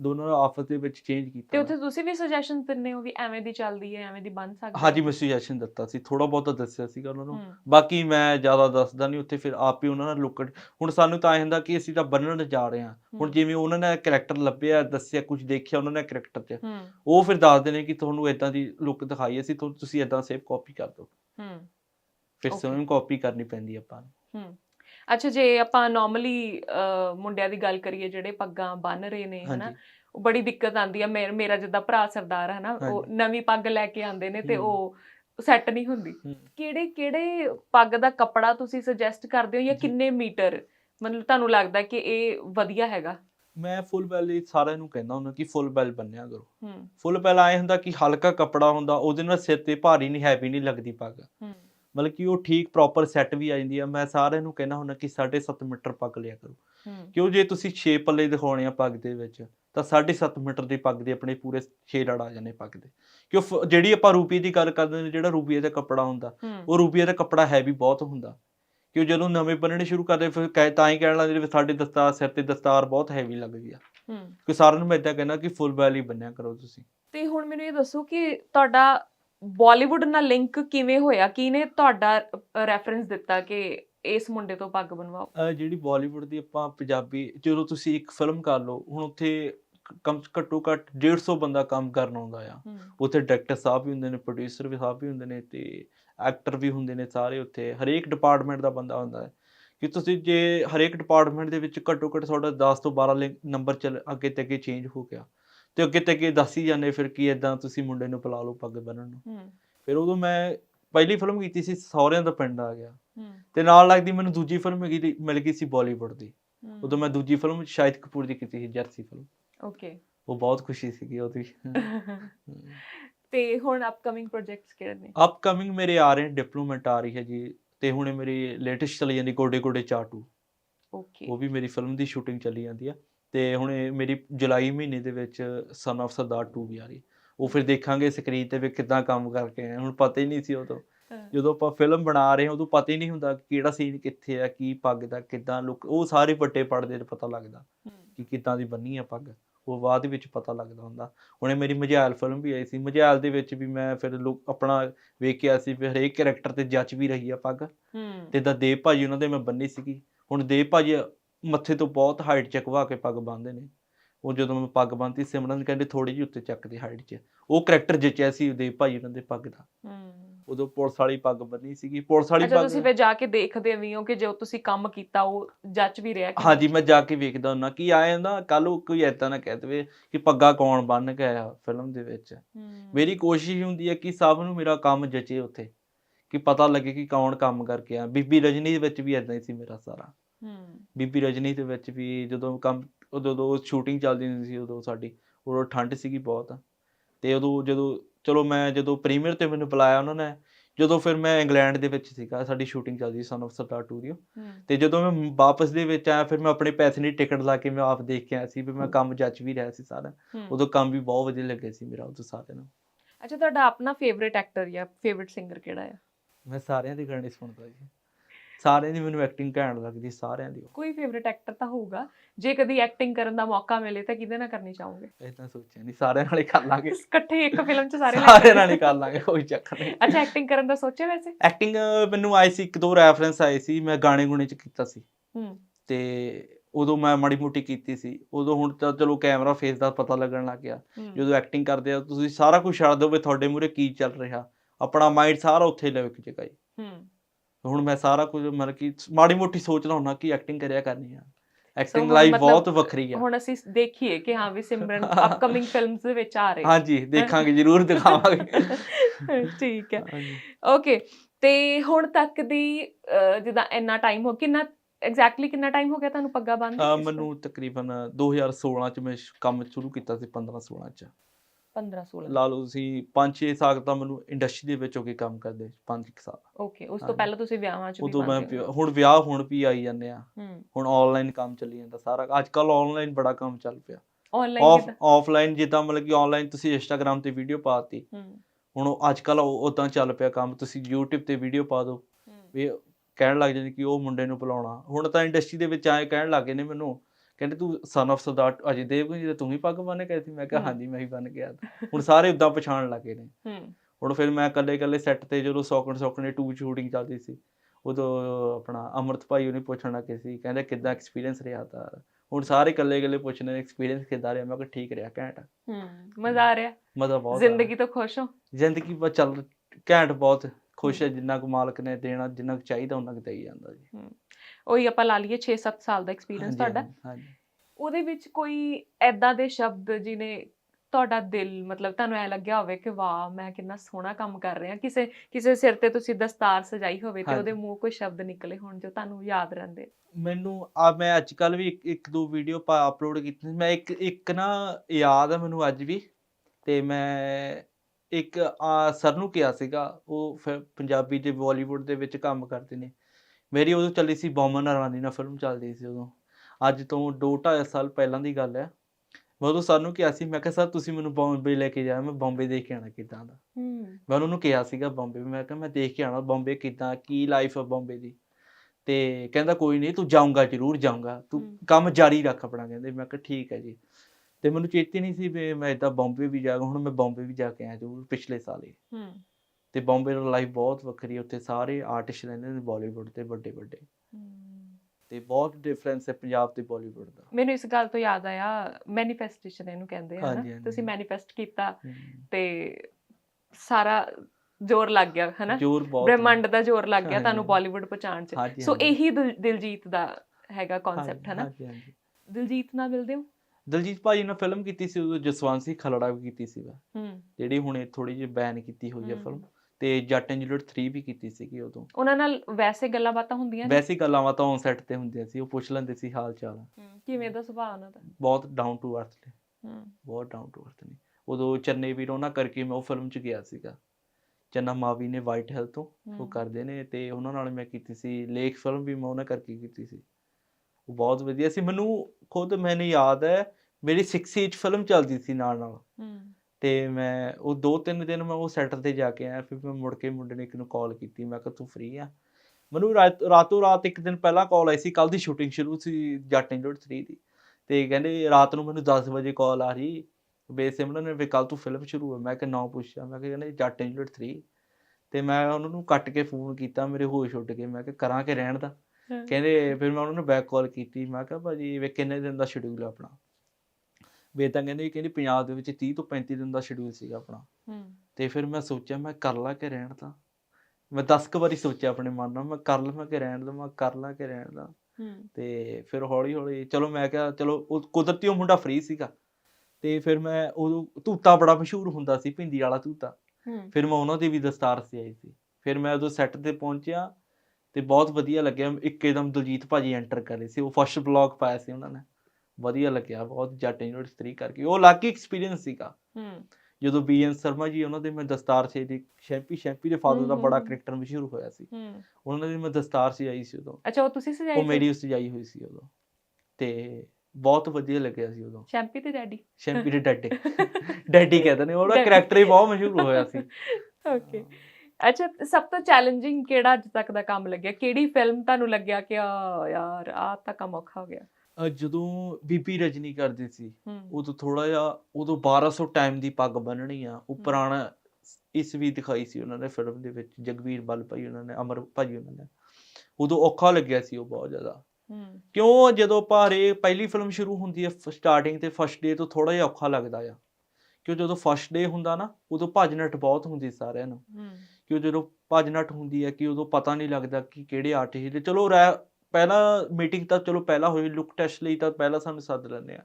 ਦੋਨਾਂ ਦਾ ਆਪਸ ਦੇ ਵਿੱਚ ਚੇਂਜ ਕੀਤਾ ਤੇ। ਉੱਥੇ ਤੁਸੀਂ ਵੀ ਸੁਜੈਸ਼ਨਸ ਦਿੰਦੇ ਹੋ ਵੀ ਐਵੇਂ ਦੀ ਚੱਲਦੀ ਹੈ ਐਵੇਂ ਦੀ ਬਣ ਸਕਦੀ ਹਾਂਜੀ ਮੈਂ ਸੁਜੈਸ਼ਨ ਦਿੱਤਾ ਸੀ ਥੋੜਾ ਬਹੁਤਾ ਦੱਸਿਆ ਸੀਗਾ ਉਹਨਾਂ ਨੂੰ। ਹੂੰ। ਬਾਕੀ ਮੈਂ ਜ਼ਿਆਦਾ ਦੱਸਦਾ ਨਹੀਂ ਉੱਥੇ ਫਿਰ ਆਪ ਹੀ ਉਹਨਾਂ ਨਾਲ ਲੁੱਕ ਹੁਣ ਸਾਨੂੰ ਤਾਂ ਐਂ ਹੁੰਦਾ ਕਿ ਅਸੀਂ ਤਾਂ ਬੰਨਣ ਜਾ ਰਹੇ ਹਾਂ। ਹੁਣ ਹੂੰ, ਜਿਵੇਂ ਉਹਨਾਂ ਨੇ ਕਰੈਕਟਰ ਲੱਭਿਆ ਦੱਸਿਆ ਕੁਝ ਦੇਖਿਆ ਉਹਨਾਂ ਨੇ ਕਰੈਕਟਰ 'ਚ। ਹੂੰ। ਉਹ ਫਿਰ ਦੱਸਦੇ ਨੇ ਕਿ ਤੁਹਾਨੂੰ ਇਦਾਂ ਦੀ ਲੁੱਕ ਦਿਖਾਈ ਅਸੀਂ ਤੁਸੀਂ ਇਦਾਂ ਸੇਵ ਕਾਪੀ ਕਰ ਦਿਓ। ਹੂੰ। ਫਿਰ. ਸੇਮ ਕਾਪੀ ਕਰਨੀ ਪੈਂਦੀ ਆਪਾਂ ਨੂੰ। ਹੂਮ ਅੱਛਾ ਜੇ ਆਪਾਂ ਨਾਰਮਲੀ ਮੁੰਡਿਆਂ ਦੀ ਗੱਲ ਕਰੀਏ ਜਿਹੜੇ ਪੱਗਾਂ ਬੰਨ ਰਹੇ ਨੇ ਹਨਾ ਉਹ ਬੜੀ ਦਿੱਕਤ ਆਉਂਦੀ ਆ। ਮੇਰ- ਜਿੱਦਾਂ ਭਰਾ ਸਰਦਾਰ ਹੈ ਨਾ ਉਹ। ਨਵੀਂ ਪੱਗ ਲੈ ਕੇ ਆਉਂਦੇ ਨੇ ਤੇ। ਉਹ ਸੈੱਟ ਨਹੀਂ ਹੁੰਦੀ। ਕਿਹੜੇ ਕਿਹੜੇ ਪੱਗ ਦਾ ਕੱਪੜਾ ਤੁਸੀਂ ਸੁਜੈਸਟ ਕਰਦੇ ਹੋ ਜਾਂ। ਕਿੰਨੇ ਮੀਟਰ? ਮਤਲਬ ਤੁਹਾਨੂੰ ਲੱਗਦਾ ਕਿ ਇਹ ਵਧੀਆ ਹੈਗਾ? ਮੈਂ ਫੁੱਲ ਬੈਲ ਸਾਰਿਆਂ ਨੂੰ ਕਹਿੰਦਾ ਹੁੰਦਾ ਕਿ ਫੁੱਲ ਬੈਲ ਬੰਨਿਆ ਕਰੋ। ਫੁੱਲ ਬੈਲ ਆਏ ਹੁੰਦਾ ਕਿ ਹਲਕਾ ਕੱਪੜਾ ਹੁੰਦਾ ਉਹਦੇ ਨਾਲ ਸਿਰ ਤੇ ਭਾਰੀ ਨਹੀਂ ਹੈਵੀ ਨਹੀਂ ਲੱਗਦੀ ਪੱਗ। ਮਤਲਬ ਕਿ ਉਹ ਠੀਕ ਪ੍ਰੋਪਰ ਸੈੱਟ ਵੀ ਆ ਜਾਂਦੀ ਆ। ਮੈਂ ਸਾਰਿਆਂ ਨੂੰ ਕਹਿੰਦਾ ਹੁੰਦਾ ਕਿ 7.5 ਮੀਟਰ ਪੱਗ ਲਿਆ ਕਰੋ। ਕਿਉਂ ਜੇ ਤੁਸੀਂ 6 ਪੱਲੇ ਦਿਖਾਉਣੇ ਆ ਪੱਗ ਦੇ ਵਿੱਚ ਤਾਂ 7.5 ਮੀਟਰ ਦੀ ਪੱਗ ਦੇ ਆਪਣੇ ਪੂਰੇ 6 ਲੜ ਆ ਜਾਂਦੇ ਪੱਗ ਦੇ। ਕਿਉਂ ਜਿਹੜੀ ਆਪਾਂ ਰੂਪੀ ਦੀ ਗੱਲ ਕਰਦੇ ਨੇ ਜਿਹੜਾ ਰੂਪੀਏ ਦਾ ਕੱਪੜਾ ਹੁੰਦਾ ਉਹ ਰੂਪੀਏ ਦਾ ਕੱਪੜਾ ਹੈਵੀ ਬਹੁਤ ਹੁੰਦਾ। ਕਿਉਂ ਜਦੋਂ ਨਵੇਂ ਬੰਨਣੇ ਸ਼ੁਰੂ ਕਰਦੇ ਫਿਰ ਕਹਿ ਤਾਂ ਹੀ ਕਹਿਣ ਲੱਗੇ ਵੀ ਸਾਡੇ ਦਸਤਾਰ ਸਿਰ ਤੇ ਦਸਤਾਰ ਬਹੁਤ ਹੈਵੀ ਲੱਗਦੀ ਆ। ਕਿ ਸਾਰਿਆਂ ਨੂੰ ਮੈਂ ਇਦਾਂ ਕਹਿੰਦਾ ਕਿ ਫੁੱਲ ਬੈਲ ਹੀ ਬੰਨਿਆ ਕਰੋ ਤੁਸੀਂ। ਤੇ ਹੁਣ ਮੈਨੂੰ ਇਹ ਦੱਸੋ ਕਿ ਤੁਹਾਡਾ ਬਾਲੀਵੁੱਡ ਨਾਲ ਲਿੰਕ ਕਿਵੇਂ ਹੋਇਆ? ਕਿਹਨੇ ਤੁਹਾਡਾ ਰੈਫਰੈਂਸ ਦਿੱਤਾ ਕਿ ਇਸ ਮੁੰਡੇ ਤੋਂ ਪੱਗ ਬਣਵਾਓ ਜਿਹੜੀ ਬਾਲੀਵੁੱਡ ਦੀ ਆਪਾਂ ਪੰਜਾਬੀ ਜਦੋਂ ਤੁਸੀਂ ਇੱਕ ਫਿਲਮ ਕਰ ਲਓ ਹੁਣ ਉੱਥੇ ਕਮ ਘੱਟੋ ਘੱਟ 150 ਬੰਦਾ ਕੰਮ ਕਰਨ ਆਉਂਦਾ ਆ। ਉੱਥੇ ਡਾਇਰੈਕਟਰ ਸਾਹਿਬ ਵੀ ਹੁੰਦੇ ਨੇ ਪ੍ਰੋਡਿਊਸਰ ਵੀ ਸਾਹਿਬ ਵੀ ਹੁੰਦੇ ਨੇ ਤੇ ਐਕਟਰ ਵੀ ਹੁੰਦੇ ਨੇ ਸਾਰੇ ਉੱਥੇ। ਹਰੇਕ ਡਿਪਾਰਟਮੈਂਟ ਦਾ ਬੰਦਾ ਹੁੰਦਾ ਹੈ। ਕਿ ਤੁਸੀਂ ਜੇ ਹਰੇਕ ਡਿਪਾਰਟਮੈਂਟ ਦੇ ਵਿੱਚ ਘੱਟੋ ਘੱਟ ਤੁਹਾਡਾ 10 ਤੋਂ 12 ਲਿੰਕ ਨੰਬਰ ਚੱਲ ਅੱਗੇ ਤੇ ਅੱਗੇ ਚੇਂਜ ਹੋ ਗਿਆ। ਤੇ ਅੱਗੇ ਤੇ ਅੱਗੇ ਦੱਸ ਜਾਂਦੇ ਫਿਰ ਕੀ ਇਦਾਂ ਤੁਸੀਂ ਮੁੰਡੇ ਨੂੰ ਬੁਲਾ ਲਓ ਪੱਗ ਬੰਨਣ ਨੂੰ। ਫਿਰ ਉਦੋਂ ਮੈਂ ਪਹਿਲੀ ਫਿਲਮ ਕੀਤੀ ਸੀ ਸਹੁਰਿਆਂ ਦਾ ਪਿੰਡ ਆ ਗਿਆ। ਤੇ ਨਾਲ ਲੱਗਦੀ ਮੈਨੂੰ ਦੂਜੀ ਫਿਲਮ ਮਿਲ ਗਈ ਸੀ ਬਾਲੀਵੁੱਡ ਦੀ। ਉਦੋਂ ਮੈਂ ਦੂਜੀ ਫਿਲਮ ਸ਼ਾਹਿਦ ਕਪੂਰ ਦੀ ਕੀਤੀ ਸੀ ਜਰਸੀ ਫਿਲਮ ਓਕੇ ਉਹ ਬਹੁਤ ਖੁਸ਼ੀ ਸੀਗੀ ਉਹਦੀ। ਤੇ ਹੁਣ ਅਪਕਮਿੰਗ ਪ੍ਰੋਜੈਕਟਸ ਕਿਹੜੇ ਨੇ? ਅਪਕਮਿੰਗ ਮੇਰੇ ਆ ਰਹੇ ਡਿਪਲੋਮੈਂਟ ਆ ਰਹੀ ਹੈ ਜੀ। ਤੇ ਹੁਣੇ ਮੇਰੀ ਲੇਟੈਸਟ ਚਲੀ ਜਾਂਦੀ ਗੋਡੇ ਗੋਡੇ ਚਾਟੂ। ਓਕੇ ਉਹ ਵੀ ਮੇਰੀ ਫਿਲਮ ਦੀ ਸ਼ੂਟਿੰਗ ਚੱਲੀ ਜਾਂਦੀ ਆ। ਤੇ ਹੁਣੇ ਮੇਰੀ ਜੁਲਾਈ ਮਹੀਨੇ ਦੇ ਵਿੱਚ ਸਨ of ਸਰਦਾਰ 2 ਵੀ ਆ ਰਹੀ ਉਹ ਫਿਰ ਦੇਖਾਂਗੇ ਸਕਰੀਨ ਤੇ ਵੀ ਕਿੱਦਾਂ ਕੰਮ ਕਰਕੇ ਆਏ ਹੁਣ ਪਤਾ ਹੀ ਨਹੀਂ ਸੀ ਉਦੋਂ। ਜਦੋਂ ਆਪਾਂ ਫਿਲਮ ਬਣਾ ਰਹੇ ਹਾਂ ਉਦੋਂ ਪਤਾ ਹੀ ਨਹੀਂ ਹੁੰਦਾ ਕਿਹੜਾ ਸੀਨ ਕਿੱਥੇ ਆ ਕੀ ਪੱਗ ਦਾ ਕਿੱਦਾਂ ਲੁੱਕ ਉਹ ਸਾਰੇ ਵੱਟੇ ਪੜਦੇ ਤੇ ਪਤਾ ਲੱਗਦਾ ਕਿ ਕਿੱਦਾਂ ਦੀ ਬੰਨੀ ਆ ਪੱਗ। ਉਹ ਬਾਅਦ ਵਿੱਚ ਪਤਾ ਲੱਗਦਾ ਹੁੰਦਾ। ਹੁਣੇ ਮੇਰੀ ਮਝੈਲ ਫਿਲਮ ਵੀ ਆਈ ਸੀ। ਮਝੈਲ ਦੇ ਵਿੱਚ ਵੀ ਮੈਂ ਫਿਰ ਲੁੱਕ ਆਪਣਾ ਵੇਖਿਆ ਸੀ ਵੀ ਹਰੇਕ ਕੈਰੈਕਟਰ ਤੇ ਜੱਚ ਵੀ ਰਹੀ ਆ ਪੱਗ। ਤੇ ਦਾ ਦੇਵ ਭਾਜੀ ਉਹਨਾਂ ਦੇ ਮੈਂ ਬੰਨੀ ਸੀਗੀ। ਹੁਣ ਦੇਵ ਭਾਜੀ ਮੱਥੇ ਤੋਂ ਬਹੁਤ ਹਾਈਟ ਚਕਵਾ ਕੇ ਪੱਗ ਬੰਨ੍ਹਦੇ ਨੇ। ਉਹ ਜਦੋਂ ਮੈਂ ਪੱਗ ਬੰਨ੍ਹਤੀ ਸਿਮਰਨ ਕਹਿੰਦੇ ਥੋੜੀ ਜਿਹੀ ਉੱਤੇ ਚੱਕਦੇ ਹਾਈਟ 'ਚ। ਉਹ ਕਰੈਕਟਰ ਜਚਿਆ ਸੀ ਦੇਵ ਭਾਜੀ ਉਹਨਾਂ ਦੇ ਪੱਗ ਦਾ। ਹੂੰ। ਉਦੋਂ ਪੁਲਿਸ ਵਾਲੀ ਪੱਗ ਬੰਨੀ ਸੀਗੀ। ਪੁਲਿਸ ਵਾਲੀ ਪੱਗ ਤੁਸੀਂ ਫਿਰ ਜਾ ਕੇ ਦੇਖਦੇ ਵੀ ਹੋ ਕਿ ਜੋ ਤੁਸੀਂ ਕੰਮ ਕੀਤਾ ਉਹ ਜੱਜ ਵੀ ਰਿਹਾ ਕਿ ਹਾਂਜੀ ਮੈਂ ਜਾ ਕੇ ਵੇਖਦਾ ਹੁੰਦਾ। ਕਿ ਆਏ ਨਾ ਕੱਲ ਕੋਈ ਐਦਾਂ ਨਾ ਕਹਿ ਦੇਵੇ ਕਿ ਪੱਗਾ ਕੌਣ ਬੰਨ ਕੇ ਆਇਆ ਫਿਲਮ ਦੇ ਵਿੱਚ। ਮੇਰੀ ਕੋਸ਼ਿਸ਼ ਹੁੰਦੀ ਹੈ ਕਿ ਸਭ ਨੂੰ ਮੇਰਾ ਕੰਮ ਜਚੇ ਉੱਥੇ। ਕਿ ਪਤਾ ਲੱਗੇ ਕਿ ਕੌਣ ਕੰਮ ਕਰਕੇ ਆ ਬੀਬੀ ਰਜਨੀ ਦੇ ਵਿੱਚ ਵੀ ਐਦਾਂ ਹੀ ਸੀ ਮੇਰਾ ਸਾਰਾ। ਬੀਬੀ ਰਜਨੀ ਦੇ ਵਿੱਚ ਵੀ ਜਦੋਂ ਕੰਮ ਉਦੋਂ ਉਦੋਂ ਸ਼ੂਟਿੰਗ ਚੱਲਦੀ ਹੁੰਦੀ ਸੀ ਉਦੋਂ ਸਾਡੀ ਉਦੋਂ ਠੰਡ ਸੀਗੀ ਬਹੁਤ। ਤੇ ਉਦੋਂ ਜਦੋਂ ਚਲੋ ਮੈਂ ਜਦੋਂ ਪ੍ਰੀਮੀਅਰ ਤੇ ਮੈਨੂੰ ਬੁਲਾਇਆ ਉਹਨਾਂ ਨੇ ਜਦੋਂ ਫਿਰ ਮੈਂ ਇੰਗਲੈਂਡ ਦੇ ਵਿੱਚ ਸੀਗਾ ਸਾਡੀ ਸ਼ੂਟਿੰਗ ਚੱਲਦੀ ਸੀ ਸਨ of ਸਰਦਾਰ 2 ਦੀ। ਹੂੰ। ਤੇ ਜਦੋਂ ਮੈਂ ਵਾਪਸ ਦੇ ਵਿੱਚ ਆਇਆ ਫਿਰ ਮੈਂ ਆਪਣੇ ਪੈਸੇ ਦੀ ਟਿਕਟ ਲਾ ਕੇ ਮੈਂ ਆਪ ਦੇਖ ਕੇ ਆਇਆ ਸੀ ਵੀ ਮੈਂ ਕੰਮ ਜੱਜ ਵੀ ਰਿਹਾ ਸੀ ਸਾਰਾ। ਉਦੋਂ ਕੰਮ ਵੀ ਬਹੁਤ ਵਧੀਆ ਲੱਗਿਆ ਸੀ ਮੇਰਾ ਉਦੋਂ ਸਾਰਿਆਂ ਨੂੰ। ਅੱਛਾ ਤੁਹਾਡਾ ਆਪਣਾ ਫੇਵਰਿਟ ਐਕਟਰ ਜਾਂ ਫੇਵਰਿਟ ਸਿੰਗਰ ਕਿਹੜਾ ਹੈ ਮੈਂ ਸਾਰਿਆਂ ਦੇ ਗਾਣੇ ਸੁਣਦਾ ਜੀ। ਸਾਰਿਆਂ ਦੀ ਮੈਨੂੰ ਐਕਟਿੰਗ ਘੈਂਟ ਲੱਗਦੀ ਸਾਰਿਆਂ ਦੀ। ਕੋਈ ਫੇਵਰਿਟ ਐਕਟਰ ਤਾਂ ਹੋਊਗਾ। ਜੇ ਕਦੀ ਐਕਟਿੰਗ ਕਰਨ ਦਾ ਮੌਕਾ ਮਿਲੇ ਤਾਂ ਕਿਹਦੇ ਨਾਲ ਕਰਨੀ ਚਾਹੋਗੇ? ਇਦਾਂ ਸੋਚਿਆ ਨਹੀਂ ਸਾਰਿਆਂ ਨਾਲ ਹੀ ਕਰ ਲਾਂਗੇ। ਇਕੱਠੇ ਇੱਕ ਫਿਲਮ 'ਚ ਸਾਰੇ ਸਾਰਿਆਂ ਨਾਲ ਹੀ ਕਰ ਲਾਂਗੇ ਕੋਈ ਚੱਕਰ ਨਹੀਂ ਅੱਛਾ ਐਕਟਿੰਗ ਕਰਨ ਦਾ ਸੋਚਿਆ ਵੈਸੇ? ਐਕਟਿੰਗ ਮੈਨੂੰ ਆਈ ਸੀ ਇੱਕ ਦੋ ਰੈਫਰੈਂਸ ਆਏ ਸੀ ਮੈਂ ਗਾਣੇ ਗੁਣੇ ਚ ਕੀਤਾ ਸੀ। ਹੂੰ। ਤੇ ਉਦੋਂ ਮੈਂ ਮਾੜੀ ਮੋਟੀ ਕੀਤੀ ਸੀ। ਉਦੋਂ ਹੁਣ ਤਾਂ ਚਲੋ ਕੈਮਰਾ ਫੇਸ ਦਾ ਪਤਾ ਲੱਗਣ ਲੱਗ ਗਿਆ। ਜਦੋਂ ਐਕਟਿੰਗ ਕਰਦੇ ਆ ਤੁਸੀਂ ਸਾਰਾ ਕੁਝ ਛੱਡ ਦਿਓ ਵੀ ਤੁਹਾਡੇ ਮੂਹਰੇ ਕੀ ਚੱਲ ਰਿਹਾ। ਆਪਣਾ ਮਾਈਂਡ ਸਾਰਾ ਉੱਥੇ ਲੈ ਕੇ ਜਗਾਈ ਹੂੰ। ਹੁਣ ਮੈਂ ਸਾਰਾ ਕੁਝ ਮਤਲਬ ਕਿ ਮਾੜੀ ਮੋਟੀ ਸੋਚਦਾ ਹੁੰਦਾ ਕਿ ਐਕਟਿੰਗ ਕਰਿਆ ਕਰਨੀ ਆ। ਐਕਟਿੰਗ ਲਾਈਫ ਬਹੁਤ ਵੱਖਰੀ ਆ। ਹੁਣ ਅਸੀਂ ਦੇਖੀਏ ਕਿ ਹਾਂ ਵੀ ਸਿਮਰਨ ਅਪਕਮਿੰਗ ਫਿਲਮਸ ਦੇ ਵਿੱਚ ਆ ਰਹੀ। ਹਾਂਜੀ ਦੇਖਾਂਗੇ ਜ਼ਰੂਰ ਦਿਖਾਵਾਂਗੇ। ਠੀਕ ਹੈ। ਓਕੇ ਤੇ ਹੁਣ ਤੱਕ ਦੀ ਜਿੱਦਾਂ ਇੰਨਾ ਟਾਈਮ ਹੋ ਕਿੰਨਾ ਐਗਜ਼ੈਕਟਲੀ ਕਿੰਨਾ ਟਾਈਮ ਹੋ ਗਿਆ ਤੁਹਾਨੂੰ ਪੱਗਾ ਬੰਨ੍ਹਦੇ ਮੈਨੂੰ ਤਕਰੀਬਨ 2016 ਚ ਮੈਂ ਕੰਮ ਸ਼ੁਰੂ ਕੀਤਾ ਸੀ 15 16 ਚ। 15 16 ਲਾ ਲਓ ਤੁਸੀਂ 5-6 ਸਾਲ ਤਾਂ ਮੈਨੂੰ ਇੰਡਸਟਰੀ ਦੇ ਵਿੱਚ ਹੋ ਕੇ ਕੰਮ ਕਰਦੇ 5 ਸਾਲ। ਓਕੇ ਉਸ ਤੋਂ। ਪਹਿਲਾਂ ਤੁਸੀਂ ਵਿਆਹਾਂ 'ਚ ਵੀ ਉਦੋਂ ਮੈਂ ਹੁਣ ਵਿਆਹ ਹੁਣ ਵੀ ਆਈ ਜਾਂਦੇ ਆ। ਹੁਣ ਆਨਲਾਈਨ ਕੰਮ ਚੱਲੀ ਜਾਂਦਾ ਸਾਰਾ। ਅੱਜ ਕੱਲ ਆਨਲਾਈਨ ਬੜਾ ਕੰਮ ਚੱਲ ਪਿਆ। ਆਨਲਾਈਨ ਆਫਲਾਈਨ ਜਿੱਦਾਂ ਮਤਲਬ ਕਿ ਆਨਲਾਈਨ ਤੁਸੀਂ ਇੰਸਟਾਗ੍ਰam ਤੇ ਵੀਡੀਓ ਪਾਤੀ ਹੁਣ ਉਹ ਅੱਜ ਕੱਲ ਉਦਾਂ ਚੱਲ ਪਿਆ ਕੰਮ। ਤੁਸੀਂ YouTube ਤੇ ਵੀਡੀਓ ਪਾ ਦਿਓ। ਵੀ ਕਹਿਣ ਲੱਗ ਜਾਂਦੇ ਕਿ ਉਹ ਮੁੰਡੇ ਨੂੰ ਬੁਲਾਉਣਾ। ਹੁਣ ਤਾਂ ਇੰਡਸਟਰੀ ਦੇ ਵਿੱਚ ਆਏ ਕਹਿਣ ਲੱਗੇ ਨੇ ਮੈਨੂੰ ਕਹਿੰਦੇ ਤੂੰ ਸਨ of ਸਰਦਾਰ ਅਜੇ ਦੇਵ ਜੀ ਤੂੰ ਹੀ ਪੱਗ ਬੰਨ ਕੇ ਸੀ? ਮੈਂ ਕਿਹਾ। ਹਾਂਜੀ ਮੈਂ ਹੀ ਬੰਨ ਕੇ ਆਇਆ। ਹੁਣ ਸਾਰੇ ਉਦਾਂ ਪਛਾਣ ਲੱਗੇ ਨੇ। ਹੁਣ ਫਿਰ ਮੈਂ ਇਕੱਲੇ ਇਕੱਲੇ ਸੈੱਟ ਤੇ ਜਦੋਂ ਸੌਕਣ ਸੌਕਣੇ 2 ਸ਼ੂਟਿੰਗ ਚੱਲਦੀ ਸੀ ਉਦੋਂ ਆਪਣਾ ਅਮਰਤ ਭਾਈ ਉਹਨੇ ਪੁੱਛਣ ਲੱਗੇ ਸੀ ਕਹਿੰਦੇ ਕਿੱਦਾਂ ਐਕਸਪੀਰੀਅੰਸ ਰਿਹਾ ਤਾਂ? ਹੁਣ ਸਾਰੇ ਇਕੱਲੇ ਇਕੱਲੇ ਪੁੱਛਣੇ ਐਕਸਪੀਰੀਅੰਸ ਕਿੱਦਾਂ ਰਿਹਾ? ਮੈਂ ਕਿਹਾ ਠੀਕ ਰਿਹਾ ਘੈਂਟ ਹੂੰ ਮਜ਼ਾ ਆ ਰਿਹਾ। ਮਜ਼ਾ ਬਹੁਤ। ਜ਼ਿੰਦਗੀ ਤੋਂ ਖੁਸ਼ ਹੋ? ਜ਼ਿੰਦਗੀ ਬਸ ਚੱਲ ਘੈਂਟ ਬਹੁਤ ਖੁਸ਼ ਹੈ ਜਿੰਨਾ ਕੁ ਮਾਲਕ ਨੇ ਦੇਣਾ ਜਿੰਨਾ ਕੁ ਚਾਹੀਦਾ ਉਹਨਾਂ ਕੁ ਦੇਈ ਜਾਂਦਾ ਜੀ। ਉਹੀ ਆਪਾਂ ਲਾ ਲਈਏ 6-7 ਸਾਲ ਦਾ ਐਕਸਪੀਰੀਅੰਸ ਤੁਹਾਡਾ। ਹਾਂਜੀ, ਉਹਦੇ ਵਿੱਚ ਕੋਈ ਐਦਾਂ ਦੇ ਸ਼ਬਦ ਜਿਹਨੇ ਤੁਹਾਡਾ ਦਿਲ ਮਤਲਬ ਤੁਹਾਨੂੰ ਐ ਲੱਗਿਆ ਹੋਵੇ ਕਿ ਵਾਹ ਮੈਂ ਕਿੰਨਾ ਸੋਹਣਾ ਕੰਮ ਕਰ ਰਿਹਾ। ਕਿਸੇ ਕਿਸੇ ਸਿਰ ਤੇ ਤੁਸੀਂ ਦਸਤਾਰ ਸਜਾਈ ਹੋਵੇ ਤੇ ਉਹਦੇ। ਮੂੰਹ ਕੋਈ ਸ਼ਬਦ ਨਿਕਲੇ ਹੋਣ ਜੋ ਤੁਹਾਨੂੰ ਯਾਦ ਰਹਿੰਦੇ। ਮੈਨੂੰ ਆ ਮੈਂ ਅੱਜ ਕੱਲ ਵੀ ਇੱਕ, ਇੱਕ ਦੋ ਵੀਡੀਓ ਪਾ ਅਪਲੋਡ ਕੀਤੀ। ਮੈਂ ਇੱਕ ਇੱਕ ਨਾ ਯਾਦ ਹੈ ਮੈਨੂੰ ਅੱਜ ਵੀ ਤੇ ਮੈਂ ਇੱਕ ਸਰ ਨੂੰ ਕਿਹਾ ਸੀਗਾ ਉਹ ਫਿਰ ਪੰਜਾਬੀ ਤੇ ਬਾਲੀਵੁੱਡ ਦੇ ਵਿੱਚ ਕੰਮ ਕਰਦੇ ਨੇ। ਮੇਰੀ ਉਦੋਂ ਚੱਲੀ ਸੀ ਬੌਮਨ ਅਰਾਨੀ ਨਾਲ ਫਿਲਮ ਚੱਲਦੀ ਸੀ ਉਦੋਂ। ਅੱਜ ਤੋਂ 2.5 ਸਾਲ ਪਹਿਲਾਂ ਦੀ ਗੱਲ ਹੈ। ਮੈਂ ਉਦੋਂ ਸਰ ਨੂੰ ਕਿਹਾ ਸੀ ਮੈਂ ਕਿਹਾ ਸਰ ਤੁਸੀਂ ਮੈਨੂੰ ਬੰਬੇ ਲੈ ਕੇ ਜਾਓ ਮੈਂ ਬੰਬੇ ਦੇਖ ਕੇ ਆਣਾ ਕਿੱਦਾਂ ਦਾ? ਹੂੰ। ਮੈਂ ਉਹਨਾਂ ਕਿਹਾ ਸੀਗਾ ਬੰਬੇ ਮੈਂ ਕਿਹਾ ਮੈਂ ਦੇਖ ਕੇ ਆਣਾ ਬੰਬੇ ਕਿੱਦਾਂ ਕੀ ਲਾਈਫ ਹੈ ਬੰਬੇ ਦੀ? ਤੇ ਕਹਿੰਦਾ ਕੋਈ ਨਹੀਂ ਤੂੰ ਜਾਊਂਗਾ ਜ਼ਰੂਰ ਜਾਊਂਗਾ। ਤੂੰ। ਕੰਮ ਜਾਰੀ ਰੱਖ ਆਪਣਾ ਕਹਿੰਦੇ। ਮੈਂ ਕਿਹਾ ਠੀਕ ਹੈ ਜੀ। ਤੇ ਮੈਨੂੰ ਚੇਤੇ ਨਹੀਂ ਸੀ ਵੀ ਮੈਂ ਇਦਾਂ ਬੰਬੇ ਵੀ ਜਾ ਹੁਣ ਮੈਂ ਬੰਬੇ ਵੀ ਜਾ ਕੇ ਆਇਆ ਜ਼ਰੂਰ ਪਿਛਲੇ ਸਾਲ ਹੀ। ਹੂੰ। ਤੇ ਬੰਬੇ ਦੀ ਲਾਈਫ ਬਹੁਤ ਵੱਖਰੀ ਹੈ ਉੱਥੇ ਸਾਰੇ ਆਰਟਿਸਟ ਰਹਿੰਦੇ ਨੇ ਬਾਲੀਵੁੱਡ ਦੇ ਵੱਡੇ ਵੱਡੇ। ਤੇ ਬਹੁਤ ਡਿਫਰੈਂਸ ਹੈ ਪੰਜਾਬ ਤੇ ਬਾਲੀਵੁੱਡ ਦਾ ਮੈਨੂੰ ਇਸ ਗੱਲ ਤੋਂ ਯਾਦ ਆਇਆ ਮੈਨੀਫੈਸਟੇਸ਼ਨ ਇਹਨੂੰ ਕਹਿੰਦੇ ਆ ਨਾ। ਤੁਸੀਂ ਮੈਨੀਫੈਸਟ ਕੀਤਾ ਤੇ ਸਾਰਾ ਜ਼ੋਰ ਲੱਗ ਗਿਆ ਹਨਾ ਬ੍ਰਹਿਮੰਡ ਦਾ ਜ਼ੋਰ ਲੱਗ ਗਿਆ ਤੁਹਾਨੂੰ। ਬਾਲੀਵੁੱਡ ਪਹੁੰਚਾਉਣ 'ਚ ਸੋ। ਇਹੀ ਦਿਲ- ਦਿਲਜੀਤ ਦਾ ਹੈਗਾ ਕਨਸੈਪਟ ਹਨਾ। ਦਿਲਜੀਤ ਨਾਲ ਮਿਲਦੇ ਹੋ ਦਲਜੀਤ ਭਾਜੀ ਨੇ ਫਿਲਮ ਕੀਤੀ ਸੀ ਉਦੋਂ ਜਸਵੰਤ ਸਿੰਘ ਖਲੜਾ ਵੀ ਕੀਤੀ ਸੀ ਵਾ ਹੂੰ ਜਿਹੜੀ ਹੁਣੇ ਥੋੜੀ ਜਿਹੀ ਬੈਨ ਕੀਤੀ ਹੋਈ ਹੈ। ਫਿਲਮ ਤੇ ਜੱਟ ਐਂਡ ਜੂਲੀਅਟ 3 ਵੀ ਕੀਤੀ ਸੀਗੀ ਉਦੋਂ। ਉਹਨਾਂ ਨਾਲ ਵੈਸੇ ਗੱਲਾਂ ਬਾਤਾਂ ਹੁੰਦੀਆਂ ਨੇ ਵੈਸੇ ਗੱਲਾਂ ਤਾਂ ਔਨ ਸੈੱਟ ਤੇ ਹੁੰਦੀਆਂ ਸੀ ਉਹ ਪੁੱਛ ਲੈਂਦੇ ਸੀ ਹਾਲ ਚਾਲ। ਹੂੰ, ਕਿਵੇਂ ਦਾ ਸੁਭਾਅ ਉਹਨਾਂ ਦਾ? ਬਹੁਤ ਡਾਊਨ ਟੂ ਅਰਥ ਨੇ। ਹੂੰ। ਬਹੁਤ ਡਾਊਨ ਟੂ ਅਰਥ ਨੇ। ਉਦੋਂ ਚੰਨੇ ਵੀਰ ਉਹਨਾਂ ਕਰਕੇ ਮੈਂ ਉਹ ਫਿਲਮ 'ਚ ਗਿਆ ਸੀਗਾ। ਚੰਨਾ ਮਾਵੀ ਨੇ ਵਾਈਟ ਹੈਲ ਤੋਂ ਉਹ। ਕਰਦੇ ਨੇ ਤੇ ਉਹਨਾਂ ਨਾਲ ਮੈਂ ਕੀਤੀ ਸੀ ਲੇਖ ਫਿਲਮ ਵੀ ਮੈਂ ਉਹਨਾਂ ਕਰਕੇ ਕੀਤੀ ਸੀ। ਉਹ ਬਹੁਤ ਵਧੀਆ ਸੀ। ਮੈਨੂੰ ਖੁਦ ਮੈਨੂੰ ਯਾਦ ਹੈ ਮੇਰੀ 6 ਏਜ ਫਿਲਮ ਚੱਲਦੀ ਸੀ ਨਾਲ ਨਾਲ। ਹੂੰ। ਤੇ ਮੈਂ ਉਹ ਦੋ ਤਿੰਨ ਦਿਨ ਮੈਂ ਉਹ ਸੈਟਲ ਤੇ ਜਾ ਕੇ ਆਇਆ ਫਿਰ ਮੈਂ ਮੁੜ ਕੇ ਮੁੰਡੇ ਨੇ ਇੱਕ ਨੂੰ ਕਾਲ ਕੀਤੀ ਮੈਂ ਕਿਹਾ ਤੂੰ ਫ੍ਰੀ ਆ। ਮੈਨੂੰ ਰਾਤ- ਰਾਤੋਂ ਇੱਕ ਦਿਨ ਪਹਿਲਾਂ ਕਾਲ ਆਈ ਸੀ ਕੱਲ ਦੀ ਸ਼ੂਟਿੰਗ ਸ਼ੁਰੂ ਸੀ ਜੱਟ ਇੰਡੋਰ 3 ਦੀ। ਤੇ ਕਹਿੰਦੇ ਰਾਤ ਨੂੰ ਮੈਨੂੰ 10 ਵਜੇ ਕਾਲ ਆ ਰਹੀ ਬੇਸਿਮਰਨ ਨੇ ਵੀ ਕੱਲ ਤੋਂ ਫਿਲਮ ਸ਼ੁਰੂ ਹੈ ਮੈਂ ਕਿ ਨਾ ਪੁੱਛਿਆ ਮੈਂ ਕਿਹਾ ਕਹਿੰਦੇ ਜੱਟ ਇੰਡੋਰ 3 ਤੇ ਮੈਂ ਉਹਨਾਂ ਨੂੰ ਕੱਟ ਕੇ ਫੋਨ ਕੀਤਾ ਮੇਰੇ ਹੋਸ਼ ਉੱਡ ਗਏ ਮੈਂ ਕਿ ਕਰਾਂ ਕਿ ਰਹਿਣ ਦਾ। ਕਹਿੰਦੇ ਫਿਰ ਮੈਂ ਉਹਨਾਂ ਨੂੰ ਬੈਕ ਕਾਲ ਕੀਤੀ ਮੈਂ ਕਿਹਾ ਭਾਜੀ ਵੇ ਕਿੰਨੇ ਦਿਨ ਦਾ ਸ਼ਡਿਊਲ ਹੈ ਆਪਣਾ? ਵੇ ਤਾਂ ਕਹਿੰਦੇ ਕਹਿੰਦੇ ਪੰਜਾਬ ਦੇ ਵਿੱਚ 30 ਤੋਂ 35 ਦਿਨ ਦਾ ਸ਼ਡਿਊਲ ਸੀਗਾ ਆਪਣਾ। ਹੂੰ। ਤੇ ਫਿਰ ਮੈਂ ਸੋਚਿਆ ਮੈਂ ਕਰ ਲਾ ਕੇ ਰਹਿਣ ਦਾ ਮੈਂ 10 ਕੁ ਵਾਰੀ ਸੋਚਿਆ ਆਪਣੇ ਮਨ ਨਾਲ ਮੈਂ ਕਰ ਲਵਾਂ ਕਿ ਰਹਿਣ ਦਾ ਮੈਂ ਕਰ ਲਾ ਕੇ ਰਹਿਣ ਦਾ ਹੂੰ। ਤੇ ਫਿਰ ਹੌਲੀ ਹੌਲੀ ਚਲੋ ਮੈਂ ਕਿਹਾ ਚਲੋ ਉਹ ਕੁਦਰਤੀ ਉਹ ਮੁੰਡਾ ਫ੍ਰੀ ਸੀਗਾ। ਤੇ ਫਿਰ ਮੈਂ ਉਦੋਂ ਧੂਤਾ ਬੜਾ ਮਸ਼ਹੂਰ ਹੁੰਦਾ ਸੀ ਭਿੰਦੀ ਵਾਲਾ ਧੂਤਾ ਹੂੰ। ਫਿਰ ਮੈਂ ਉਹਨਾਂ ਦੀ ਵੀ ਦਸਤਾਰ ਸਜਾਈ ਸੀ। ਫਿਰ ਮੈਂ ਉਦੋਂ ਸੈੱਟ ਤੇ ਪਹੁੰਚਿਆ ਤੇ ਬਹੁਤ ਵਧੀਆ ਲੱਗਿਆ। ਇੱਕਦਮ ਦਲਜੀਤ ਭਾਜੀ ਐਂਟਰ ਕਰ ਸੀ। ਉਹ ਫਸਟ ਬਲੌਗ ਪਾਇਆ ਸੀ ਉਹਨਾਂ ਨੇ। ਵਧੀਆ ਲੱਗਿਆ ਬਹੁਤ ਜੱਟ ਯੂਨੀਵਰਸਿਟੀ 3 ਕਰਕੇ ਉਹ ਅਲੱਗ ਐਕਸਪੀਰੀਅੰਸ ਸੀਗਾ। ਹੂੰ। ਜਦੋਂ ਬੀਐਨ ਸ਼ਰਮਾ ਜੀ ਉਹਨਾਂ ਦੇ ਮੈਂ ਦਸਤਾਰ ਸੇ ਦੀ ਸ਼ੈਂਪੀ ਸ਼ੈਂਪੀ ਦੇ ਫਾਦਰ ਦਾ ਬੜਾ। ਕਰੈਕਟਰ ਮਸ਼ਹੂਰ ਹੋਇਆ ਸੀ। ਹੂੰ। ਉਹਨਾਂ ਦੀ ਮੈਂ ਦਸਤਾਰ ਸਜਾਈ ਸੀ ਉਦੋਂ। ਅੱਛਾ ਉਹ ਤੁਸੀਂ ਸਜਾਈ ਉਹ ਸੀ? ਮੇਰੀ ਸਜਾਈ ਹੋਈ ਸੀ ਉਦੋਂ। ਤੇ ਬਹੁਤ ਵਧੀਆ ਲੱਗਿਆ ਸੀ ਉਦੋਂ। ਸ਼ੈਂਪੀ ਤੇ ਡੈਡੀ? ਸ਼ੈਂਪੀ ਦੇ ਡੈਡੀ। ਡੈਡੀ ਕਹਿੰਦੇ ਨੇ ਉਹਦਾ। ਕਰੈਕਟਰ ਹੀ ਬਹੁਤ ਮਸ਼ਹੂਰ ਹੋਇਆ ਸੀ। ਓਕੇ ਅੱਛਾ ਤੇ ਸਭ ਤੋਂ ਚੈਲੰਜਿੰਗ ਕਿਹੜਾ ਅੱਜ ਤੱਕ ਦਾ ਕੰਮ ਲੱਗਿਆ? ਕਿਹੜੀ ਫਿਲਮ ਤੁਹਾਨੂੰ ਲੱਗਿਆ ਕਿ ਆ ਯਾਰ ਆ ਤਾਂ ਕੰਮ ਔਖਾ ਹੋ ਗਿਆ? ਜਦੋਂ ਬੀਬੀ ਰਜਨੀ ਕਰਦੀ ਸੀ ਉਦੋਂ ਥੋੜਾ ਜਿਹਾ ਉਦੋਂ 1200 ਟਾਈਮ ਦੀ ਪੱਗ ਬੰਨਣੀ ਆ ਉਹ। ਪੁਰਾਣਾ ਇਸ ਵੀ ਦਿਖਾਈ ਸੀ ਉਹਨਾਂ ਨੇ ਫਿਲਮ ਦੇ ਵਿੱਚ ਜਗਵੀਰ ਬਲ ਭਾਈ ਉਹਨਾਂ ਨੇ ਅਮਰ ਭਾਜੀ ਉਹਨਾਂ ਨੇ। ਉਦੋਂ ਔਖਾ ਲੱਗਿਆ ਸੀ ਉਹ ਬਹੁਤ ਜ਼ਿਆਦਾ। ਕਿਉਂ ਜਦੋਂ ਭਾਰੇ ਪਹਿਲੀ ਫਿਲਮ ਸ਼ੁਰੂ ਹੁੰਦੀ ਹੈ ਸਟਾਰਟਿੰਗ ਤੇ ਫਸਟ ਡੇ ਤੋਂ ਥੋੜਾ ਜਿਹਾ ਔਖਾ ਲੱਗਦਾ ਆ। ਕਿਉਂ ਜਦੋਂ ਫਸਟ ਡੇ ਹੁੰਦਾ ਨਾ ਉਦੋਂ ਭੱਜ ਨੱਠ ਬਹੁਤ ਹੁੰਦੀ ਸਾਰਿਆਂ ਨੂੰ। ਹੂੰ। ਕਿ ਜਦੋਂ ਭੱਜ ਨੱਠ ਹੁੰਦੀ ਹੈ ਕਿ ਉਦੋਂ ਪਤਾ ਨਹੀਂ ਲੱਗਦਾ ਕਿ ਕਿਹੜੇ ਆਰਟਿਸਟ ਚਲੋ ਰਹਿ- ਪਹਿਲਾਂ ਮੀਟਿੰਗ ਤਾਂ ਚਲੋ ਪਹਿਲਾਂ ਹੋਈ ਲੁੱਕ ਟੈਸਟ ਲਈ ਤਾਂ ਪਹਿਲਾਂ ਸਾਨੂੰ ਸੱਦ ਲੈਂਦੇ ਆ।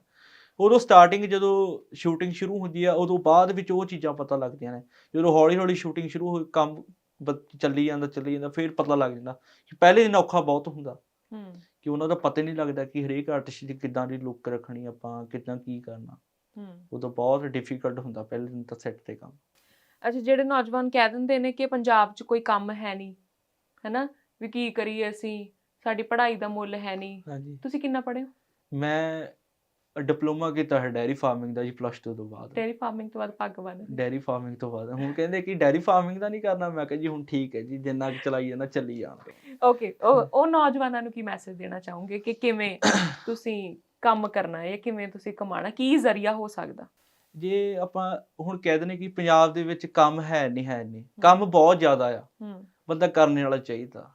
ਉਦੋਂ ਸਟਾਰਟਿੰਗ ਜਦੋਂ ਸ਼ੂਟਿੰਗ ਸ਼ੁਰੂ ਹੁੰਦੀ ਆ ਉਦੋਂ ਬਾਅਦ ਵਿੱਚ ਉਹ ਚੀਜ਼ਾਂ ਪਤਾ ਲੱਗਦੀਆਂ ਨੇ। ਜਦੋਂ ਹੌਲੀ ਹੌਲੀ ਸ਼ੂਟਿੰਗ ਸ਼ੁਰੂ ਹੋਈ ਕੰਮ ਚੱਲੀ ਜਾਂਦਾ ਚੱਲੀ ਜਾਂਦਾ ਫਿਰ ਪਤਾ ਲੱਗ ਜਾਂਦਾ ਕਿ ਪਹਿਲੇ ਦਿਨ ਔਖਾ ਬਹੁਤ ਹੁੰਦਾ। ਹੂੰ। ਕਿ ਉਹਨਾਂ ਦਾ ਪਤਾ ਨਹੀਂ ਲੱਗਦਾ ਕਿ ਹਰੇਕ ਆਰਟਿਸਟ ਦੀ ਕਿੱਦਾਂ ਦੀ ਲੁੱਕ ਰੱਖਣੀ ਆਪਾਂ ਕਿੱਦਾਂ ਕੀ ਕਰਨਾ। ਹੂੰ। ਉਦੋਂ ਬਹੁਤ ਡਿਫਿਕਲਟ ਹੁੰਦਾ ਪਹਿਲੇ ਦਿਨ ਤਾਂ ਸੈੱਟ ਤੇ ਕੰਮ। ਅੱਛਾ ਜਿਹੜੇ ਨੌਜਵਾਨ ਕਹਿ ਦਿੰਦੇ ਨੇ ਕਿ ਪੰਜਾਬ 'ਚ ਕੋਈ ਕੰਮ ਹੈ ਨਹੀਂ ਹੈਨਾ? ਵੀ ਕੀ ਕਰੀਏ ਅਸੀਂ? ਸਾਡੀ ਪੜ੍ਹਾਈ ਦਾ ਮੁੱਲ ਹੈ ਨਹੀਂ। ਹਾਂਜੀ। ਤੁਸੀਂ ਕਿੰਨਾ ਪੜ੍ਹੇ ਹੋ? ਮੈਂ ਡਿਪਲੋਮਾ ਕੀਤਾ ਹੈ ਡੈਰੀ ਫਾਰਮਿੰਗ ਦਾ ਜੀ ਪਲੱਸ 2 ਤੋਂ ਬਾਅਦ। ਡੇਰੀ ਫਾਰਮਿੰਗ ਤੋਂ ਬਾਅਦ ਪੱਗ ਬੰਨ ਡੈਰੀ ਫਾਰਮਿੰਗ ਤੋਂ ਬਾਅਦ। ਹੁਣ ਕਹਿੰਦੇ ਕਿ ਡੈਰੀ ਫਾਰਮਿੰਗ ਦਾ ਨਹੀਂ ਕਰਨਾ ਮੈਂ ਕਿਹਾ ਜੀ ਹੁਣ ਠੀਕ ਹੈ ਜੀ ਜਿੰਨਾ ਕੁ ਚਲਾਈ ਜਾਂਦਾ ਚੱਲੀ ਜਾਣ ਓਕੇ ਉਹ ਉਹ ਨੌਜਵਾਨਾਂ ਨੂੰ ਕੀ ਮੈਸੇਜ ਦੇਣਾ ਚਾਹੋਗੇ ਕਿ ਕਿਵੇਂ ਤੁਸੀਂ ਕੰਮ ਕਰਨਾ ਹੈ ਜਾਂ ਕਿਵੇਂ ਤੁਸੀਂ ਕਮਾਣਾ ਕੀ ਜ਼ਰੀਆ ਹੋ ਸਕਦਾ? ਜੇ ਆਪਾਂ ਹੁਣ ਕਹਿ ਦਿੰਦੇ ਕਿ ਪੰਜਾਬ ਦੇ ਵਿੱਚ ਕੰਮ ਹੈ ਨਹੀਂ ਹੈ ਨਹੀਂ। ਕੰਮ ਬਹੁਤ ਜ਼ਿਆਦਾ ਆ। ਹੂੰ। ਬੰਦਾ ਕਰਨ ਵਾਲਾ ਚਾਹੀਦਾ।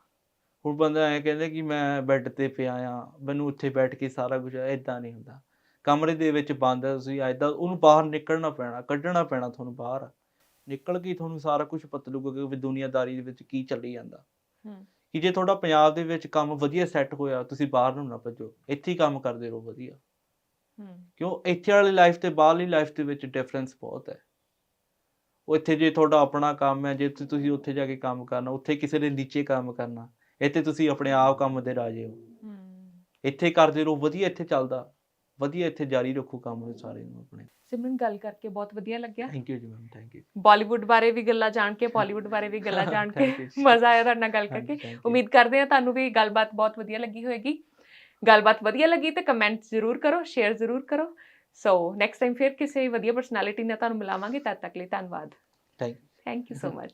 ਹੁਣ ਬੰਦਾ ਐ ਕਹਿੰਦਾ ਕਿ ਮੈਂ ਬੈੱਡ ਤੇ ਪਿਆ ਆ ਮੈਨੂੰ ਉੱਥੇ ਬੈਠ ਕੇ ਸਾਰਾ ਕੁਝ ਐਦਾਂ ਨਹੀਂ ਹੁੰਦਾ। ਕਮਰੇ ਦੇ ਵਿੱਚ ਬੰਦ ਹੈ ਤੁਸੀਂ ਐਦਾਂ ਉਹਨੂੰ ਬਾਹਰ ਨਿਕਲਣਾ ਪੈਣਾ ਕੱਢਣਾ ਪੈਣਾ ਤੁਹਾਨੂੰ ਬਾਹਰ। ਨਿਕਲ ਕੇ ਤੁਹਾਨੂੰ ਸਾਰਾ ਕੁਝ ਪਤਾ ਲੱਗੂਗਾ ਕਿ ਦੁਨੀਆਦਾਰੀ ਦੇ ਵਿੱਚ ਕੀ ਚੱਲੀ ਜਾਂਦਾ। ਹੂੰ। ਕਿ ਜੇ ਤੁਹਾਡਾ ਪੰਜਾਬ ਦੇ ਵਿੱਚ ਕੰਮ ਵਧੀਆ ਸੈੱਟ ਹੋਇਆ ਤੁਸੀਂ ਬਾਹਰ ਨੂੰ ਨਾ ਭੱਜੋ ਇੱਥੇ ਹੀ ਕੰਮ ਕਰਦੇ ਰਹੋ ਵਧੀਆ। ਹੂੰ। ਕਿਉਂ? ਇੱਥੇ ਵਾਲੀ ਲਾਈਫ ਤੇ ਬਾਹਰਲੀ ਲਾਈਫ ਦੇ ਵਿੱਚ ਡਿਫਰੈਂਸ ਬਹੁਤ ਹੈ। ਉਹ ਇੱਥੇ ਜੇ ਤੁਹਾਡਾ ਆਪਣਾ ਕੰਮ ਹੈ ਜੇ ਤੁਸੀਂ ਉੱਥੇ ਜਾ ਕੇ ਕੰਮ ਕਰਨਾ ਉੱਥੇ ਕਿਸੇ ਦੇ ਨੀਚੇ ਕੰਮ ਕਰਨਾ ਇੱਥੇ ਤੁਸੀਂ ਆਪਣੇ ਆਪ ਕੰਮ ਦੇ ਰਾਜੇ ਹੋ। ਇੱਥੇ ਕਰਦੇ ਰਹੋ ਵਧੀਆ ਇੱਥੇ ਚੱਲਦਾ। ਵਧੀਆ ਇੱਥੇ ਜਾਰੀ ਰੱਖੋ ਕੰਮ ਸਾਰੇ ਨੂੰ ਆਪਣੇ। ਸਿਮਰਨ ਗੱਲ ਕਰਕੇ ਬਹੁਤ ਵਧੀਆ ਲੱਗਿਆ। ਥੈਂਕ ਯੂ ਜੀ ਮੈਮ ਥੈਂਕ ਯੂ ਬਾਲੀਵੁੱਡ ਬਾਰੇ ਵੀ ਗੱਲਾਂ ਜਾਣ ਕੇ ਬਾਲੀਵੁੱਡ ਬਾਰੇ ਵੀ ਗੱਲਾਂ ਜਾਣ ਕੇ। ਮਜ਼ਾ ਆਇਆ ਤੁਹਾਡੇ ਨਾਲ ਗੱਲ ਕਰਕੇ। ਉਮੀਦ ਕਰਦੇ ਹਾਂ ਤੁਹਾਨੂੰ ਵੀ ਗੱਲਬਾਤ ਬਹੁਤ ਵਧੀਆ ਲੱਗੀ ਹੋਵੇਗੀ ਗੱਲਬਾਤ ਵਧੀਆ ਲੱਗੀ ਤੇ ਕਮੈਂਟ ਜ਼ਰੂਰ ਕਰੋ ਸ਼ੇਅਰ ਜ਼ਰੂਰ ਕਰੋ। ਸੋ ਨੈਕਸਟ ਟਾਈਮ ਫਿਰ ਕਿਸੇ ਵਧੀਆ ਪਰਸਨੈਲਿਟੀ ਨਾਲ ਤੁਹਾਨੂੰ ਮਿਲਾਵਾਂਗੇ। ਤਦ ਤੱਕ ਲਈ ਧੰਨਵਾਦ। Thank you. Thank you so much